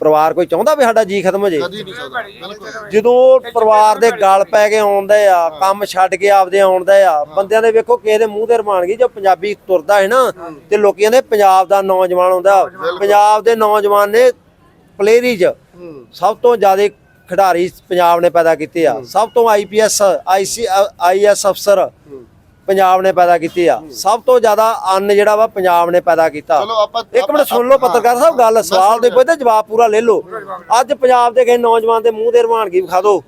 S1: ਪਰਿਵਾਰ ਕੋਈ ਚਾਹੁੰਦਾ ਵੀ ਸਾਡਾ ਜੀ ਖਤਮ ਹੋ ਜੇ?
S3: ਕਦੀ ਨਹੀਂ ਚਾਹਦਾ ਬਿਲਕੁਲ।
S1: ਜਦੋਂ ਪਰਿਵਾਰ ਦੇ ਗਲ ਪੈ ਕੇ ਆਉਂਦੇ ਆ ਕੰਮ ਛੱਡ ਕੇ ਆਪਦੇ ਆਉਂਦੇ ਆ ਬੰਦਿਆਂ ਦੇ ਵੇਖੋ ਕਿਸੇ ਦੇ ਮੂੰਹ ਤੇ ਰਮਾਨਗੀ ਜੋ ਪੰਜਾਬੀ ਤੁਰਦਾ ਹੈ ਨਾ ਤੇ ਲੋਕੀ ਕਹਿੰਦੇ ਪੰਜਾਬ ਦਾ ਨੌਜਵਾਨ ਹੁੰਦਾ। ਪੰਜਾਬ ਦੇ ਨੌਜਵਾਨ ਨੇ ਚ
S3: ਹੂੰ।
S1: ਸਭ ਤੋਂ ਜ਼ਿਆਦਾ ਖਿਡਾਰੀ ਪੰਜਾਬ ਨੇ ਪੈਦਾ ਕੀਤੇ ਆ। ਸਭ ਤੋਂ ਆਈਪੀਐਸ ਆਈਸੀ ਆਈਐਸ ਅਫਸਰ ਪੰਜਾਬ ਨੇ ਪੈਦਾ ਕੀਤੇ ਆ। ਸਭ ਤੋਂ ਜ਼ਿਆਦਾ ਅੰਨ ਜਿਹੜਾ ਵਾ ਪੰਜਾਬ ਨੇ ਪੈਦਾ ਕੀਤਾ। ਇੱਕ ਮਿੰਟ ਸੁਣ ਲਓ ਪੱਤਰਕਾਰ ਸਾਹਿਬ ਗੱਲ ਸਵਾਲ ਦੇ ਪੁੱਛਦੇ ਜਵਾਬ ਪੂਰਾ ਲੈ ਲਓ। ਅੱਜ ਪੰਜਾਬ ਦੇ ਕਿਸੇ ਨੌਜਵਾਨ ਦੇ ਮੂੰਹ ਦੇ ਰਵਾਨਗੀ ਵਿਖਾ ਦਿਓ।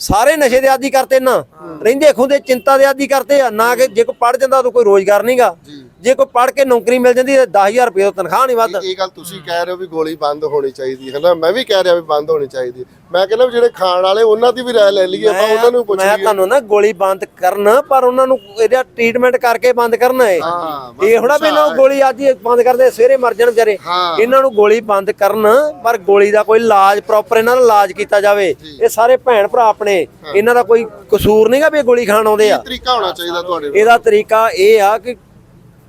S1: ਸਾਰੇ ਨਸ਼ੇ ਦੇ ਆਦੀ ਕਰਤੇ ਨਾ। ਰਹਿੰਦੇ ਖੁੰਦੇ ਚਿੰਤਾ ਦੇ ਆਦੀ ਕਰਤੇ ਆ। ਨਾ ਕਿ ਜੇ ਕੋਈ ਪੜ ਜਾਂਦਾ ਤਾਂ ਕੋਈ ਰੋਜ਼ਗਾਰ ਨਹੀਂਗਾ ਜੇ। ਕੋਈ ਪੜ ਕੇ ਨੌਕਰੀ ਮਿਲ ਜਾਂਦੀ ਤਾਂ 10000 ਰੁਪਏ ਤੋਂ ਤਨਖਾਹ ਨਹੀਂ ਵੱਧ।
S3: ਇਹ ਗੱਲ ਤੁਸੀਂ ਕਹਿ ਰਹੇ ਹੋ ਵੀ ਗੋਲੀ ਬੰਦ ਹੋਣੀ ਚਾਹੀਦੀ ਹੈ ਨਾ। ਮੈਂ ਵੀ ਕਹਿ ਰਿਹਾ ਵੀ ਬੰਦ ਹੋਣੀ ਚਾਹੀਦੀ। ਮੈਂ ਕਹਿੰਦਾ ਵੀ ਜਿਹੜੇ ਖਾਣ ਵਾਲੇ ਉਹਨਾਂ ਦੀ ਵੀ ਰਾਏ ਲੈ ਲਈਏ ਆਪਾਂ ਉਹਨਾਂ ਨੂੰ ਪੁੱਛ
S1: ਮੈਂ ਤੁਹਾਨੂੰ ਨਾ ਗੋਲੀ ਬੰਦ ਕਰਨ ਪਰ ਉਹਨਾਂ ਨੂੰ ਇਹਦਾ ਟ੍ਰੀਟਮੈਂਟ ਕਰਕੇ ਬੰਦ ਕਰਨਾ ਹੈ ਇਹ ਥੋੜਾ ਵੀ ਇਹਨਾਂ ਨੂੰ ਗੋਲੀ ਅੱਜ ਬੰਦ ਕਰਦੇ ਸਵੇਰੇ ਮਰ ਜਾਣ ਵਿਚਾਰੇ। ਇਹਨਾਂ ਨੂੰ ਗੋਲੀ ਬੰਦ ਕਰਨ ਪਰ ਗੋਲੀ ਦਾ ਕੋਈ ਇਲਾਜ ਪ੍ਰੋਪਰ ਇਹਨਾਂ ਦਾ ਇਲਾਜ ਕੀਤਾ ਜਾਵੇ। ਇਹ ਸਾਰੇ ਭੈਣ ਭਰਾ ਆਪਣੇ ਇਹਨਾਂ ਦਾ ਕੋਈ ਕਸੂਰ ਨਹੀਂਗਾ ਵੀ ਇਹ ਗੋਲੀ ਖਾਣ ਆਉਂਦੇ ਆ।
S3: ਕੀ ਤਰੀਕਾ ਹੋਣਾ ਚਾਹੀਦਾ ਤੁਹਾਡੇ
S1: ਇਹਦਾ ਤਰੀਕਾ ਇਹ ਆ ਕਿ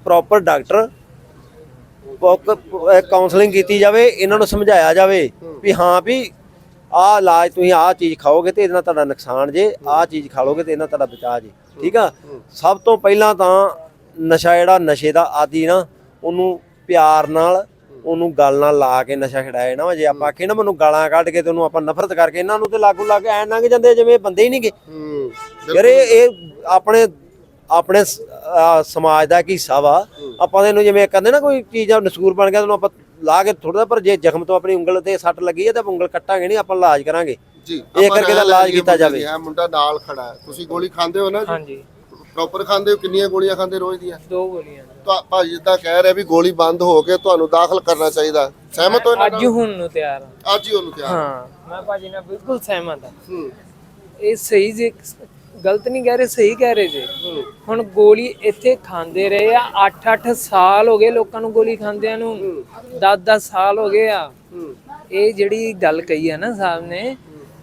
S1: ਪ੍ਰੋਪਰ ਡਾਕਟਰ ਕਾਉਂਸਲਿੰਗ ਕੀਤੀ ਜਾਵੇ ਇਹਨਾਂ ਨੂੰ ਸਮਝਾਇਆ ਜਾਵੇ ਵੀ ਹਾਂ। ਵੀ ਆਹ ਇਲਾਜ ਤੁਸੀਂ ਆਹ ਚੀਜ਼ ਖਾਓਗੇ ਤੇ ਇਹਦੇ ਨਾਲ ਤੁਹਾਡਾ ਨੁਕਸਾਨ ਜੇ ਆਹ ਚੀਜ਼ ਖਾ ਲੋਗੇ ਤੇ ਇਹਨਾਂ ਤੁਹਾਡਾ ਬਚਾਅ ਜੇ। ਠੀਕ ਆ? ਸਭ ਤੋਂ ਪਹਿਲਾਂ ਤਾਂ ਨਸ਼ਾ ਜਿਹੜਾ ਨਸ਼ੇ ਦਾ ਆਦੀ ਨਾ ਉਹਨੂੰ ਪਿਆਰ ਨਾਲ ਉਹਨੂੰ ਗੱਲ ਨਾਲ ਲਾ ਕੇ ਨਸ਼ਾ ਛਡਾਏ ਨਾ ਜੇ ਆਪਾਂ ਆਖੇ ਨਾ ਮੈਨੂੰ ਗਾਲਾਂ ਕੱਢ ਕੇ ਤੇ ਉਹਨੂੰ ਆਪਾਂ ਨਫ਼ਰਤ ਕਰਕੇ ਇਹਨਾਂ ਨੂੰ ਤੇ ਲਾਗੂ ਲਾ ਕੇ ਐ ਲੰਘ ਜਾਂਦੇ ਜਿਵੇਂ ਬੰਦੇ ਹੀ ਨਹੀਂਗੇ
S3: ਹੂੰ
S1: ਯਾਰ ਇਹ ਇਹ ਆਪਣੇ ਆਪਣੇ ਸਮਾਜ ਦਾ ਇੱਕ ਹਿੱਸਾ ਵਾ। ਆਪਾਂ ਇਹਨੂੰ ਜਿਵੇਂ ਕਹਿੰਦੇ ਨਾ ਕੋਈ ਚੀਜ਼ ਆ ਨਸੂਰ ਬਣ ਗਿਆ ਤੈਨੂੰ ਆਪਾਂ ਲਾ ਕੇ ਥੋੜਾ ਪਰ ਜੇ ਜ਼ਖਮ ਤੋਂ ਆਪਣੀ ਉਂਗਲ ਤੇ ਸੱਟ ਲੱਗੀ ਹੈ ਤਾਂ ਉਂਗਲ ਕੱਟਾਂਗੇ ਨਹੀਂ ਆਪਾਂ ਇਲਾਜ ਕਰਾਂਗੇ।
S3: ਜੀ
S1: ਇਹ ਕਰਕੇ ਦਾ ਇਲਾਜ ਕੀਤਾ ਜਾਵੇ।
S3: ਇਹ ਮੁੰਡਾ ਨਾਲ ਖੜਾ ਹੈ। ਤੁਸੀਂ ਗੋਲੀ ਖਾਂਦੇ ਹੋ ਨਾ ਜੀ?
S2: ਹਾਂਜੀ।
S3: ਪ੍ਰੋਪਰ ਖਾਂਦੇ ਹੋ? ਕਿੰਨੀਆਂ ਗੋਲੀਆਂ ਖਾਂਦੇ ਰੋਜ਼ ਦੀਆਂ?
S2: ਦੋ ਗੋਲੀਆਂ।
S3: ਭਾਜੀ ਜਿੱਦਾਂ ਕਹਿ ਰਿਹਾ ਵੀ ਗੋਲੀ ਬੰਦ ਹੋ ਕੇ ਤੁਹਾਨੂੰ ਦਾਖਲ ਕਰਨਾ ਚਾਹੀਦਾ। ਸਹਿਮਤ ਹੋ ਇਹਨਾਂ
S2: ਅੱਜ ਹੁਣ ਨੂੰ ਤਿਆਰ ਹਾਂ?
S3: ਅੱਜ ਹੀ ਉਹਨੂੰ ਕਿਹਾ
S2: ਹਾਂ ਮੈਂ ਭਾਜੀ ਨਾਲ ਬਿਲਕੁਲ ਸਹਿਮਤ ਹਾਂ।
S3: ਹੂੰ।
S2: ਇਹ ਸਹੀ ਜੇ ਗਲਤ ਨਹੀਂ ਕਹਿ ਰਹੇ ਸਹੀ ਕਹਿ ਰਹੇ ਜੇ।
S3: ਹੂੰ।
S2: ਹੁਣ ਗੋਲੀ ਇੱਥੇ ਖਾਂਦੇ ਰਹੇ ਆ 8-8 ਸਾਲ ਹੋ ਗਏ ਲੋਕਾਂ ਨੂੰ ਗੋਲੀ ਖਾਂਦਿਆਂ ਨੂੰ। 10-10 ਸਾਲ ਹੋ ਗਏ ਆ।
S3: ਹੂੰ।
S2: ਇਹ ਜਿਹੜੀ ਗੱਲ ਕਹੀ ਆ ਨਾ ਸਾਹਿਬ ਨੇ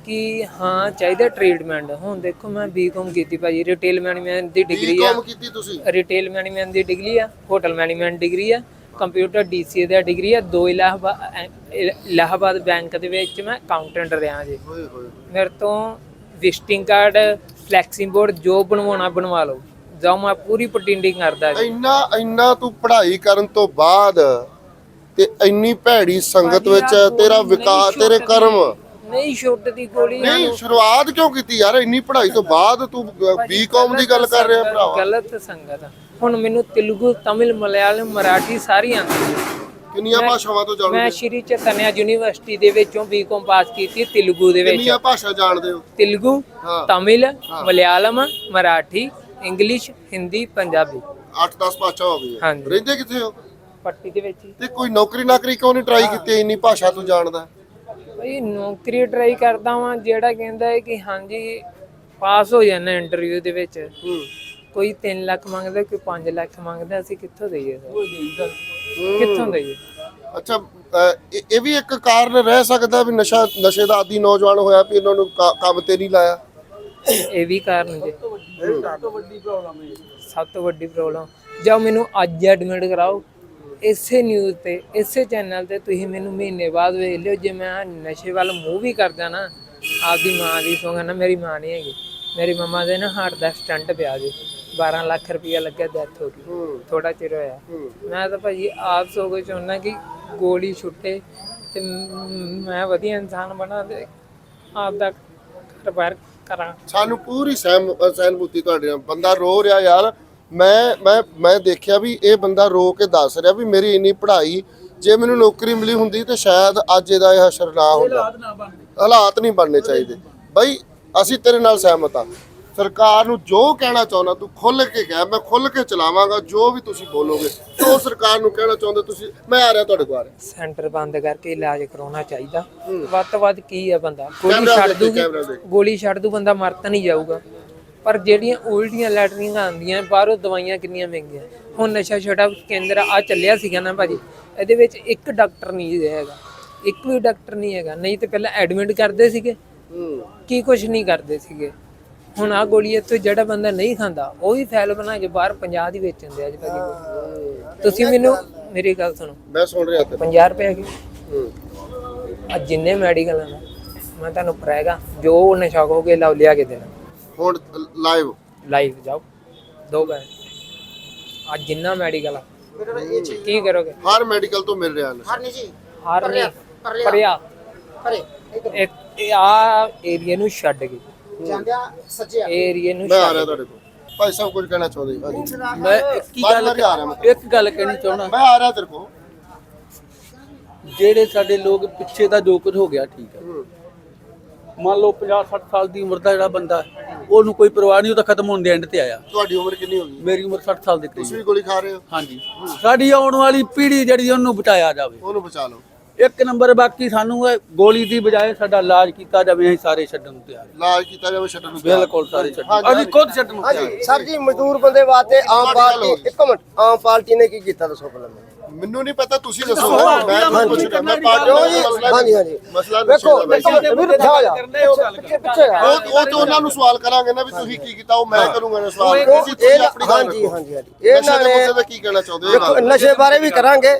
S2: ਕਿ ਹਾਂ ਚਾਹੀਦਾ ਟ੍ਰੀਟਮੈਂਟ ਹੁਣ ਦੇਖੋ ਮੈਂ ਬੀਕਾਮ ਕੀਤੀ ਭਾਜੀ ਰਿਟੇਲ ਮੈਨੇਜਮੈਂਟ ਦੀ ਡਿਗਰੀ ਆ।
S3: ਕੰਮ ਕੀਤੀ ਤੁਸੀਂ?
S2: ਰਿਟੇਲ ਮੈਨੇਜਮੈਂਟ ਦੀ ਡਿਗਰੀ ਆ ਹੋਟਲ ਮੈਨੇਜਮੈਂਟ ਡਿਗਰੀ ਆ ਕੰਪਿਊਟਰ ਡੀਸੀਏ ਦਾ ਡਿਗਰੀ ਆ। ਦੋ ਇਲਾਹਾਬਾਦ ਇਲਾਹਾਬਾਦ ਬੈਂਕ ਦੇ ਵਿੱਚ ਮੈਂ ਅਕਾਊਂਟੈਂਟ ਰਿਹਾ ਜੀ। ਮੇਰੇ ਤੋਂ ਵਿਜ਼ਿਟਿੰਗ ਕਾਰਡ ਫਲੈਕਸਿੰਗ ਬੋਰਡ ਜੋ ਬਣਵਾਉਣਾ ਬਣਵਾ ਲਓ। ਜਾਓ ਮੈਂ ਪੂਰੀ ਪਟਿੰਡਿੰਗ ਕਰਦਾ ਜੀ।
S3: ਇੰਨਾ ਇੰਨਾ ਤੂੰ ਪੜ੍ਹਾਈ ਕਰਨ ਤੋਂ ਬਾਅਦ ਤੇ ਇੰਨੀ ਭੈੜੀ ਸੰਗਤ ਵਿੱਚ ਤੇਰਾ ਵਿਕਾਸ ਤੇਰੇ ਕਰਮ।
S2: ਨਹੀਂ ਛੁੱਟਦੀ ਗੋਲੀ
S3: ਨਹੀਂ ਸ਼ੁਰੂਆਤ ਕਿਉਂ ਕੀਤੀ ਯਾਰ? ਇੰਨੀ ਪੜ੍ਹਾਈ ਤੋਂ ਬਾਅਦ ਤੂੰ ਬੀਕਾਮ ਦੀ ਗੱਲ ਕਰ ਰਿਹਾ ਭਰਾਵਾ।
S2: ਗਲਤ ਸੰਗਤ ਹੁਣ ਮੈਨੂੰ ਤੇਲੁਗੂ ਤਮਿਲ ਮਲਿਆਲਮ ਮਰਾਠੀ ਸਾਰੀ ਆਉਂਦੀ ਹੈ
S3: ਕਿੰਨੀਆਂ ਭਾਸ਼ਾਵਾਂ ਤੋਂ
S2: ਮੈਂ
S3: ਜਾਣਦੇ
S2: ਸ਼੍ਰੀ ਚੈਤਨਿਆ ਯੂਨੀਵਰਸਿਟੀ ਦੇ ਵਿੱਚੋਂ ਬੀਕਾਮ ਪਾਸ ਕੀਤੀ ਤੇਲੁਗੂ ਦੇ ਵਿੱਚ।
S3: ਕਿੰਨੀਆਂ ਭਾਸ਼ਾ ਜਾਣਦੇ ਹੋ?
S2: ਤੇਲੁਗੂ। ਤਮਿਲ ਮਲਿਆਲਮ ਮਰਾਠੀ ਇੰਗਲਿਸ਼ ਹਿੰਦੀ ਪੰਜਾਬੀ।
S3: 8-10 ਭਾਸ਼ਾ ਹੋ ਗਈਆਂ।
S2: ਹਾਂਜੀ।
S3: ਰਹਿੰਦੇ ਕਿੱਥੇ ਹੋ?
S2: ਪੱਟੀ ਦੇ ਵਿੱਚ ਹੀ।
S3: ਤੇ ਕੋਈ ਨੌਕਰੀ ਨਾਕਰੀ ਕਿਉਂ ਨਹੀਂ ਟਰਾਈ ਕੀਤੀ ਇੰਨੀ ਭਾਸ਼ਾ ਤੂੰ ਜਾਣਦਾ?
S2: ਬਈ ਨੌਕਰੀ ਟਰਾਈ ਕਰਦਾ ਵਾਂ ਜਿਹੜਾ ਕਹਿੰਦਾ ਹੈ ਕਿ ਹਾਂਜੀ ਪਾਸ ਹੋ ਜਾਣਾ ਇੰਟਰਵਿਊ ਦੇ ਵਿੱਚ।
S3: ਹੂੰ।
S2: ਕੋਈ 3 ਲੱਖ ਮੰਗਦਾ ਕੋਈ 5 ਲੱਖ ਮੰਗਦਾ ਅਸੀਂ ਕਿੱਥੋਂ ਦਈਏ ਸਰ? ਕਿੱਥੋਂ ਦਈਏ?
S3: ਅੱਛਾ ਇਹ ਇਹ ਵੀ ਇੱਕ ਕਾਰਨ ਰਹਿ ਸਕਦਾ ਵੀ ਨਸ਼ਾ ਨਸ਼ੇ ਦਾ ਆਦੀ ਨੌਜਵਾਨ ਹੋਇਆ ਵੀ ਇਹਨਾਂ ਨੂੰ ਕ- ਕੰਮ ਤੇ ਨਹੀਂ ਲਾਇਆ?
S2: ਇਹ ਵੀ ਕਾਰਨ ਜੇ। ਸਭ ਤੋਂ ਵੱਡੀ ਪ੍ਰੋਬਲਮ ਜਾਓ ਮੈਨੂੰ ਅੱਜ ਐਡਮਿਟ ਕਰਾਓ। ਇਸੇ ਨਿਊਜ਼ ਤੇ ਇਸੇ ਚੈਨਲ ਤੇ ਤੁਸੀਂ ਮੈਨੂੰ ਮਹੀਨੇ ਬਾਅਦ ਵੇਖ ਲਿਓ ਜੇ ਮੈਂ ਨਸ਼ੇ ਵੱਲ ਮੂਵ ਵੀ ਕਰਦਾ ਨਾ ਆਪਦੀ ਮਾਂ ਦੀ ਸੌਂਗਾ ਨਾ ਮੇਰੀ ਮਾਂ ਨਹੀਂ ਹੈਗੀ। ਮੇਰੀ ਮੰਮਾ ਦੇ ਨਾ ਹਾਰਟ ਦਾ ਸਟੰਟ ਪਿਆ ਜੀ 12 ਲੱਖ ਰੁਪਇਆ ਲੱਗਿਆ ਡੈਥ ਹੋ ਗਈ। ਥੋੜਾ ਚਿਰ ਹੋਇਆ। ਮੈਂ ਤਾਂ ਭਾਜੀ ਆਪ ਸੋ ਕੇ ਚਾਹੁੰਦਾ ਕਿ ਗੋਲੀ ਛੁੱਟੇ ਤੇ ਮ- ਵਧੀਆ ਇਨਸਾਨ ਬਣਾ ਤੇ ਆਪ ਦਾ ਘਰ-ਬਾਰ ਕਰਾਂ।
S3: ਸਾਨੂੰ ਪੂਰੀ ਸਹਿਮ ਅ, ਸਹਿਨਭੂਤੀ ਤੁਹਾਡੇ ਨਾਲ। ਬੰਦਾ ਰੋ ਰਿਹਾ ਯਾਰ ਮੈਂ ਮੈਂ ਮੈਂ ਦੇਖਿਆ ਵੀ ਇਹ ਬੰਦਾ ਰੋ ਕੇ ਦੱਸ ਰਿਹਾ ਵੀ ਮੇਰੀ ਇੰਨੀ ਪੜ੍ਹਾਈ ਜੇ ਮੈਨੂੰ ਨੌਕਰੀ ਮਿਲੀ ਹੁੰਦੀ ਤੇ ਸ਼ਾਇਦ ਅੱਜ ਇਹਦਾ ਇਹ ਹਸ਼ਰ ਨਾ ਹੁੰਦਾ। ਹਾਲਾਤ ਨਹੀਂ ਬਣਨੇ ਚਾਹੀਦੇ। ਬਈ ਅਸੀਂ ਤੇਰੇ ਨਾਲ ਸਹਿਮਤ ਆ ਸਰਕਾਰ ਨੂੰ ਜੋ ਕਹਿਣਾ ਚਾਹੁੰਦਾ ਤੂੰ ਖੁੱਲ ਕੇ ਕਹਿ ਮੈਂ ਖੁੱਲ ਕੇ ਚਲਾਵਾਂਗਾ ਜੋ ਵੀ ਤੁਸੀਂ ਬੋਲੋਗੇ। ਜੋ ਸਰਕਾਰ ਨੂੰ ਕਹਿਣਾ ਚਾਹੁੰਦੇ ਤੁਸੀਂ ਮੈਂ ਆ ਰਿਹਾ ਤੁਹਾਡੇ ਕੋਲ ਆ ਰਿਹਾ।
S2: ਸੈਂਟਰ ਬੰਦ ਕਰਕੇ ਇਲਾਜ ਕਰਾਉਣਾ ਚਾਹੀਦਾ। ਵੱਧ ਤੋਂ ਵੱਧ ਕੀ ਹੈ ਬੰਦਾ? ਗੋਲੀ ਛੱਡ ਦੂਗੀ। ਗੋਲੀ ਛੱਡ ਦੂ ਬੰਦਾ ਮਰ ਤਾਂ ਨਹੀਂ ਜਾਊਗਾ। ਪਰ ਜਿਹੜੀਆਂ ਉਲਟੀਆਂ ਲੈਟਰੀਆਂ ਆਉਂਦੀਆਂ ਬਾਹਰੋਂ ਦਵਾਈਆਂ ਕਿੰਨੀਆਂ ਮਹਿੰਗੀਆਂ। ਹੁਣ ਨਸ਼ਾ ਛੁਡਾਊ ਕੇਂਦਰ ਆ ਚੱਲਿਆ ਸੀਗਾ ਨਾ ਭਾਜੀ ਇਹਦੇ ਵਿੱਚ ਇੱਕ ਡਾਕਟਰ ਨਹੀਂ ਹੈਗਾ। ਇੱਕ ਵੀ ਡਾਕਟਰ ਨਹੀਂ ਹੈਗਾ ਨਹੀਂ ਤੇ ਪਹਿਲਾਂ ਐਡਮਿਟ ਕਰਦੇ ਸੀਗੇ। ਕੀ ਕੁਝ ਨਹੀਂ ਕਰਦੇ ਸੀਗੇ। ਹੁਣ ਆ ਗੋਲੀ ਇੱਥੋਂ ਜਿਹੜਾ ਬੰਦਾ ਨਹੀਂ ਖਾਂਦਾ ਉਹ ਵੀ ਫੈਲ ਬਣਾ ਕੇ ਬਾਹਰ 50 ਦੀ ਵੇਚਣ ਦੇ ਅੱਜ ਭਾਜੀ। ਤੁਸੀਂ ਮੈਨੂੰ ਮੇਰੀ ਗੱਲ ਸੁਣੋ।
S3: ਮੈਂ ਸੁਣ ਰਿਹਾ ਤੇ
S2: 50 ਰੁਪਏ ਹੈਗੇ। ਆ ਜਿੰਨੇ ਮੈਡੀਕਲ ਨੇ ਮੈਂ ਤੁਹਾਨੂੰ ਕਰਾਏਗਾ ਜੋ ਨਸ਼ਾ ਕਹੋਗੇ ਲਓ ਲਿਆ ਕੇ ਦੇਣਾ।
S3: ਹੁਣ ਲਾਈਵ
S2: ਲਾਈਵ ਜਾਓ। ਦੋ ਗਏ ਆ ਜਿੰਨਾ ਮੈਡੀਕਲ ਆ। ਕੀ ਕਰੋਗੇ?
S3: ਹਰ ਮੈਡੀਕਲ ਤੋਂ ਮਿਲ ਰਿਹਾ। ਨੇ
S2: ਹਾਰ ਨਹੀਂ ਪਰਿਆ ਇੱਕ ਇਹ ਆ ਏਰੀਆ ਨੂੰ ਛੱਡ ਕੇ। ਏਰੀਆ ਨੂੰ
S3: ਮੈਂ ਆ
S2: ਛੱਡ
S3: ਰਿਹਾ ਤੁਹਾਡੇ ਕੋਲ। ਭਾਈ ਸਾਹਿਬ ਕੁਝ ਕਹਿਣਾ ਚਾਹੁੰਦੇ ਜੀ? ਹਾਂਜੀ
S4: ਮੈਂ ਇੱਕ ਹੀ ਗੱਲ
S3: ਵਿੱਚ ਆ ਰਿਹਾ ਮੈਂ।
S4: ਇੱਕ ਗੱਲ ਕਹਿਣੀ ਚਾਹੁੰਦਾ।
S3: ਮੈਂ ਆ ਰਿਹਾ ਤੇਰੇ ਕੋਲ।
S4: ਜਿਹੜੇ ਸਾਡੇ ਲੋਕ ਪਿੱਛੇ ਦਾ ਜੋ ਕੁਝ ਹੋ ਗਿਆ ਠੀਕ ਹੈ। ਮੰਨ ਲਓ 50 60 ਸਾਲ ਦੀ ਉਮਰ ਦਾ ਜਿਹੜਾ ਬੰਦਾ ਹੈ, ਉਹਨੂੰ ਕੋਈ ਪਰਵਾਹ ਨਹੀਂ ਉਹ ਤਾਂ ਖਤਮ ਹੋਣ ਦੇ ਐਂਡ ਤੇ ਆਇਆ।
S3: ਤੁਹਾਡੀ ਉਮਰ ਕਿੰਨੀ ਹੋ ਗਈ?
S4: ਮੇਰੀ ਉਮਰ 60 ਸਾਲ ਦੇ
S3: ਤੁਸੀਂ
S4: ਕਰੀਬ।
S3: ਵੀ ਗੋਲੀ ਖਾ ਰਹੇ ਹੋ?
S4: ਹਾਂਜੀ। ਸਾਡੀ ਆਉਣ ਵਾਲੀ ਪੀੜ੍ਹੀ ਜਿਹੜੀ ਉਹਨੂੰ ਬਚਾਇਆ ਜਾਵੇ।
S3: ਉਹਨੂੰ ਬਚਾ ਲਓ।
S4: ਇੱਕ ਨੰਬਰ ਬਾਕੀ ਸਾਨੂੰ ਇਹ ਗੋਲੀ ਦੀ ਬਜਾਏ ਸਾਡਾ ਇਲਾਜ ਕੀਤਾ ਜਾਵੇ ਅਸੀਂ ਸਾਰੇ ਛੱਡਣ ਨੂੰ ਤਿਆਰ ਹਾਂ।
S3: ਇਲਾਜ ਕੀਤਾ ਜਾਵੇ ਛੱਡਣ ਨੂੰ ਤਿਆਰ।
S4: ਬਿਲਕੁਲ ਸਾਰੇ ਛੱਡਣ। ਅਸੀਂ ਖੁਦ ਛੱਡਣ ਨੂੰ ਤਿਆਰ ਹਾਂ।
S5: ਹਾਂਜੀ ਸਰ ਜੀ ਮਜ਼ਦੂਰ ਬੰਦੇ ਵਾਸਤੇ ਆਮ ਪਾਰਟੀ ਇੱਕ ਮਿੰਟ ਆਮ ਪਾਰਟੀ ਨੇ ਕੀ ਕੀਤਾ ਦੱਸੋ ਪਹਿਲਾਂ ਮੈਨੂੰ?
S3: ਮੈਨੂੰ ਨਹੀਂ ਪਤਾ ਤੁਸੀਂ ਦੱਸੋ। ਮੈਂ
S4: ਹਾਂਜੀ,
S3: ਪੁੱਛ ਰਿਹਾ ਮੈਂ ਪਾਰਟੀ ਦਾ
S5: ਜੀ,
S3: ਮਸਲਾ
S5: ਹਾਂਜੀ, ਹਾਂਜੀ।
S3: ਮਸਲਾ
S5: ਵੇਖੋ ਵੀਰ ਆ ਜਾ ਪਿੱਛੇ ਪਿੱਛੇ
S3: ਉਹ ਉਹ ਤੋਂ ਉਹਨਾਂ ਨੂੰ ਸਵਾਲ ਕਰਾਂਗੇ ਨਾ ਵੀ ਤੁਸੀਂ ਕੀ ਕੀਤਾ ਉਹ ਮੈਂ ਕਰੂੰਗਾ ਨਾ ਸਵਾਲ।
S5: ਉਹ
S3: ਤੁਸੀਂ ਆਪਣੀ ਗੱਲ
S5: ਹਾਂਜੀ। ਹਾਂਜੀ ਇਹਨਾਂ
S3: ਦੇ
S5: ਨੇ
S3: ਤੇ ਕੀ ਕਹਿਣਾ ਚਾਹੁੰਦੇ ਹੋ?
S5: ਨਸ਼ੇ ਬਾਰੇ ਵੀ ਕਰਾਂਗੇ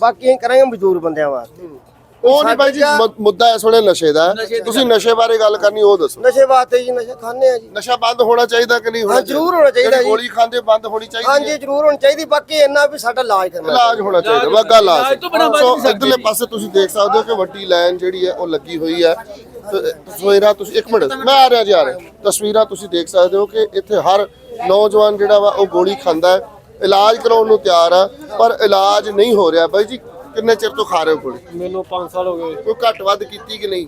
S5: ਬਾਕੀ ਅਸੀਂ ਕਰਾਂਗੇ ਮਜ਼ਦੂਰ ਬੰਦਿਆਂ ਵਾਸਤੇ।
S3: ਉਹ ਨਹੀਂ ਬਾਈ ਜੀ ਮੁ- ਮੁੱਦਾ ਇਸ ਵੇਲੇ ਨਸ਼ੇ ਦਾ ਹੈ। ਤੁਸੀਂ ਨਸ਼ੇ ਬਾਰੇ ਗੱਲ ਕਰਨੀ ਉਹ ਦੱਸੋ।
S5: ਨਸ਼ੇ ਵਾਸਤੇ ਜੀ ਨਸ਼ਾ ਖਾਣੇ ਆ ਜੀ।
S3: ਨਸ਼ਾ ਬੰਦ ਹੋਣਾ ਚਾਹੀਦਾ ਕਿ ਨਹੀਂ ਹੋਣਾ
S5: ਹਾਂ, ਜ਼ਰੂਰ ਹੋਣਾ ਚਾਹੀਦਾ
S3: ਜਿਹੜੀ
S5: ਜੀ।
S3: ਗੋਲੀ ਖਾਂਦੇ ਬੰਦ ਹੋਣੀ ਚਾਹੀਦੀ
S5: ਹਾਂਜੀ ਜ਼ਰੂਰ ਹੋਣੀ ਚਾਹੀਦੀ ਬਾਕੀ ਇੰਨਾ ਵੀ ਸਾਡਾ ਇਲਾਜ ਕਰਨਾ
S3: ਇਲਾਜ ਹੋਣਾ ਚਾਹੀਦਾ ਵਾ ਗੱਲ ਆ
S4: ਇਲਾਜ ਤੋਂ ਬਿਨਾਂ ਬਚ
S3: ਸੋ
S4: ਨਹੀਂ ਸਕਦੇ
S3: ਇਧਰਲੇ। ਪਾਸੇ ਤੁਸੀਂ ਦੇਖ ਸਕਦੇ ਹੋ ਕਿ ਵੱਡੀ ਲਾਈਨ ਜਿਹੜੀ ਹੈ ਉਹ ਲੱਗੀ ਹੋਈ ਹੈ। ਤੇ ਤਸਵੀਰਾਂ ਤੁਸੀਂ ਇੱਕ ਮਿੰਟ ਮੈਂ ਆ ਰਿਹਾ ਜੀ ਆ ਰਿਹਾ। ਤਸਵੀਰਾਂ ਤੁਸੀਂ ਦੇਖ ਸਕਦੇ ਹੋ ਕਿ ਇੱਥੇ ਹਰ ਨੌਜਵਾਨ ਜਿਹੜਾ ਵਾ ਉਹ ਗੋਲੀ ਖਾਂਦਾ ਹੈ। ਇਲਾਜ ਕਰਾਉਣ ਨੂੰ ਤਿਆਰ ਆ ਪਰ ਇਲਾਜ ਨਹੀਂ ਹੋ ਰਿਹਾ। ਬਾਈ ਜੀ ਕਿੰਨੇ ਚਿਰ ਤੋਂ ਖਾ ਰਹੇ ਹੋ ਗੋਲੀ
S6: ਮੈਨੂੰ 5 ਸਾਲ ਹੋ ਗਏ।
S3: ਕੋਈ ਘੱਟ ਵੱਧ ਕੀਤੀ ਕਿ ਨਹੀਂ?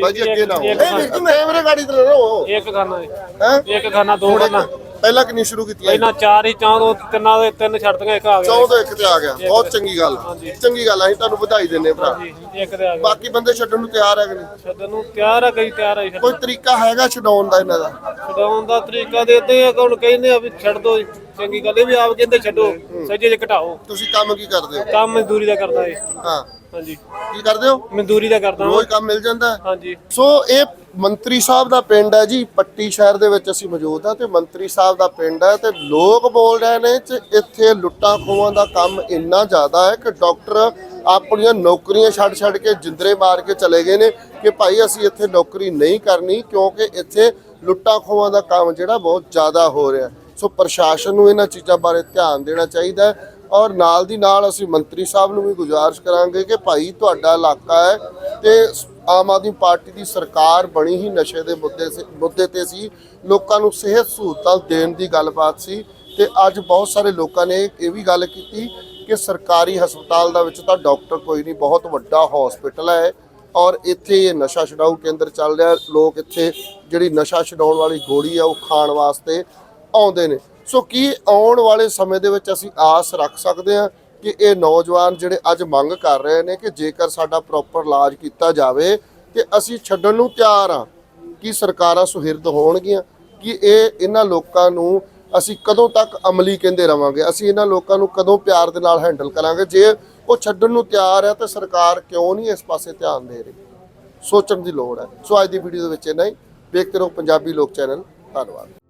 S3: ਬਾਈ ਜੀ ਅੱਗੇ ਨਾ ਹੋ ਨਹੀਂ ਵੀਰ ਜੀ ਕੈਮਰੇ ਗਾੜੀ ਤੇ ਨਾ ਹੋ
S6: ਇੱਕ ਖਾਨਾ
S3: ਹੈ?
S6: ਇੱਕ ਖਾਨਾ ਦੋ ਖਾਨਾ।
S3: ਪਹਿਲਾਂ ਕਿੰਨੀ ਸ਼ੁਰੂ ਕੀਤੀ ਹੈ?
S6: ਪਹਿਲਾਂ ਚਾਰ ਹੀ ਚਾਹ ਤੋਂ ਤਿੰਨਾਂ ਦੇ ਤਿੰਨ ਛੱਡਦੀਆਂ ਇੱਕ ਆ ਗਿਆ।
S3: ਚੌਂ ਤੋਂ ਇੱਕ ਤੇ ਆ ਗਿਆ। ਬਹੁਤ ਚੰਗੀ ਗੱਲ ਚੰਗੀ ਗੱਲ ਆ ਅਸੀਂ ਤੁਹਾਨੂੰ ਵਧਾਈ ਦਿੰਦੇ ਭਰਾ।
S6: ਜੀ, ਇੱਕ ਤੇ ਆ ਗਿਆ।
S3: ਬਾਕੀ ਬੰਦੇ ਛੱਡਣ ਨੂੰ ਤਿਆਰ ਹੈ ਕਿ ਨਹੀਂ?
S6: ਛੱਡਣ ਨੂੰ ਤਿਆਰ ਆ ਕਈ ਤਿਆਰ ਆ ਜੀ
S3: ਕੋਈ ਤਰੀਕਾ ਹੈਗਾ ਛਡਾਉਣ ਦਾ ਇਹਨਾਂ ਦਾ?
S6: ਛਡਾਉਣ ਦਾ ਤਰੀਕਾ ਦੇ ਦਿੱਤੇ ਆ ਕੌਣ ਕਹਿੰਦੇ ਆ ਵੀ ਛੱਡ ਦੋ ਚੰਗੀ ਗੱਲ ਇਹ ਵੀ ਆਪ ਕਹਿੰਦੇ ਛੱਡੋ ਸੱਜੇ ਜੇ ਘਟਾਓ।
S3: ਤੁਸੀਂ ਕੰਮ ਕੀ ਕਰਦੇ ਹੋ?
S6: ਕੰਮ ਮਜ਼ਦੂਰੀ ਦਾ ਕਰਦਾ ਏ
S3: ਹਾਂ।
S6: ਹਾਂਜੀ।
S3: ਕੀ ਕਰਦੇ ਹੋ?
S6: ਮਜ਼ਦੂਰੀ ਦਾ ਕਰਦਾ।
S3: ਰੋਜ਼ ਕੰਮ ਮਿਲ ਜਾਂਦਾ?
S6: ਹਾਂਜੀ।
S3: ਸੋ ਇਹ ਮੰਤਰੀ ਸਾਹਿਬ ਦਾ ਪਿੰਡ ਹੈ ਜੀ ਪੱਟੀ ਸ਼ਹਿਰ ਦੇ ਵਿੱਚ ਅਸੀਂ ਮੌਜੂਦ ਹਾਂ ਤੇ ਮੰਤਰੀ ਸਾਹਿਬ ਦਾ ਪਿੰਡ ਹੈ ਤੇ ਲੋਕ ਬੋਲ ਰਹੇ ਨੇ ਕਿ ਇੱਥੇ ਲੁੱਟਾਂ ਖੋਹਾਂ ਦਾ ਕੰਮ ਇੰਨਾ ਜ਼ਿਆਦਾ ਹੈ ਕਿ ਡਾਕਟਰ ਆਪਣੀਆਂ ਨੌਕਰੀਆਂ ਛੱਡ ਛੱਡ ਕੇ ਜਿੰਦਰੇ ਮਾਰ ਕੇ ਚਲੇ ਗਏ ਨੇ ਕਿ ਭਾਈ ਅਸੀਂ ਇੱਥੇ ਨੌਕਰੀ ਨਹੀਂ ਕਰਨੀ ਕਿਉਂਕਿ ਇੱਥੇ ਲੁੱਟਾਂ ਖੋਹਾਂ ਦਾ ਕੰਮ ਜਿਹੜਾ ਬਹੁਤ ਜ਼ਿਆਦਾ ਹੋ ਰਿਹਾ। ਹੈ। ਸੋ ਪ੍ਰਸ਼ਾਸਨ ਨੂੰ ਇਹਨਾਂ ਚੀਜ਼ਾਂ ਬਾਰੇ ਧਿਆਨ ਦੇਣਾ ਚਾਹੀਦਾ ਹੈ ਔਰ ਨਾਲ ਦੀ ਨਾਲ ਅਸੀਂ ਮੰਤਰੀ ਸਾਹਿਬ ਨੂੰ ਵੀ ਗੁਜ਼ਾਰਿਸ਼ ਕਰਾਂਗੇ ਕਿ ਭਾਈ ਤੁਹਾਡਾ ਇਲਾਕਾ ਹੈ ਤੇ ਆਮ ਆਦਮੀ ਪਾਰਟੀ ਦੀ ਸਰਕਾਰ ਬਣੀ ਹੀ ਨਸ਼ੇ ਦੇ ਮੁੱਦੇ ਸੇ ਮੁੱਦੇ ਤੇ ਸੀ। ਲੋਕਾਂ ਨੂੰ ਸਿਹਤ ਸਹੂਲਤਾਂ ਦੇਣ ਦੀ ਗੱਲਬਾਤ ਸੀ ਤੇ ਅੱਜ ਬਹੁਤ ਸਾਰੇ ਲੋਕਾਂ ਨੇ ਇਹ ਵੀ ਗੱਲ ਕੀਤੀ ਕਿ ਸਰਕਾਰੀ ਹਸਪਤਾਲ ਦਾ ਵਿੱਚ ਤਾਂ ਡਾਕਟਰ ਕੋਈ ਨਹੀਂ, ਬਹੁਤ ਵੱਡਾ ਹਸਪੀਟਲ ਹੈ ਔਰ ਇੱਥੇ ਇਹ ਨਸ਼ਾ ਛਡਾਊ ਕੇਂਦਰ ਚੱਲ ਰਿਹਾ। ਲੋਕ ਇੱਥੇ ਜਿਹੜੀ ਨਸ਼ਾ ਛਡਾਉਣ ਵਾਲੀ ਗੋਲੀ ਆ ਉਹ ਖਾਣ ਵਾਸਤੇ ਆਉਂਦੇ ਨੇ। ਸੋ ਕੀ ਆਉਣ ਵਾਲੇ ਸਮੇਂ ਦੇ ਵਿੱਚ ਅਸੀਂ ਆਸ ਰੱਖ ਸਕਦੇ ਹਾਂ ਕਿ ਇਹ ਨੌਜਵਾਨ ਜਿਹੜੇ ਅੱਜ ਮੰਗ ਕਰ ਰਹੇ ਨੇ ਕਿ ਜੇਕਰ ਸਾਡਾ ਪ੍ਰੋਪਰ ਇਲਾਜ ਕੀਤਾ ਜਾਵੇ ਤੇ ਅਸੀਂ ਛੱਡਣ ਨੂੰ ਤਿਆਰ ਆ ਕੀ ਸਰਕਾਰਾਂ ਸੁਹਿਰਦ ਹੋਣਗੀਆਂ, ਕਿ ਇਹ ਇਹਨਾਂ ਲੋਕਾਂ ਨੂੰ ਅਸੀਂ ਕਦੋਂ ਤੱਕ ਅਮਲੀ ਕਹਿੰਦੇ ਰਵਾਂਗੇ, ਅਸੀਂ ਇਹਨਾਂ ਲੋਕਾਂ ਨੂੰ ਕਦੋਂ ਪਿਆਰ ਦੇ ਨਾਲ ਹੈਂਡਲ ਕਰਾਂਗੇ। ਜੇ ਉਹ ਛੱਡਣ ਨੂੰ ਤਿਆਰ ਹੈ ਤਾਂ ਸਰਕਾਰ ਕਿਉਂ ਨਹੀਂ ਇਸ ਪਾਸੇ ਧਿਆਨ ਦੇ ਰਹੀ? ਸੋਚਣ ਦੀ ਲੋੜ ਹੈ। ਸੋ ਅੱਜ ਦੀ ਵੀਡੀਓ ਦੇ ਵਿੱਚ ਇੰਨਾ ਹੀ। ਵੇਖਦੇ ਰਹੋ ਪੰਜਾਬੀ ਲੋਕ ਚੈਨਲ। ਧੰਨਵਾਦ।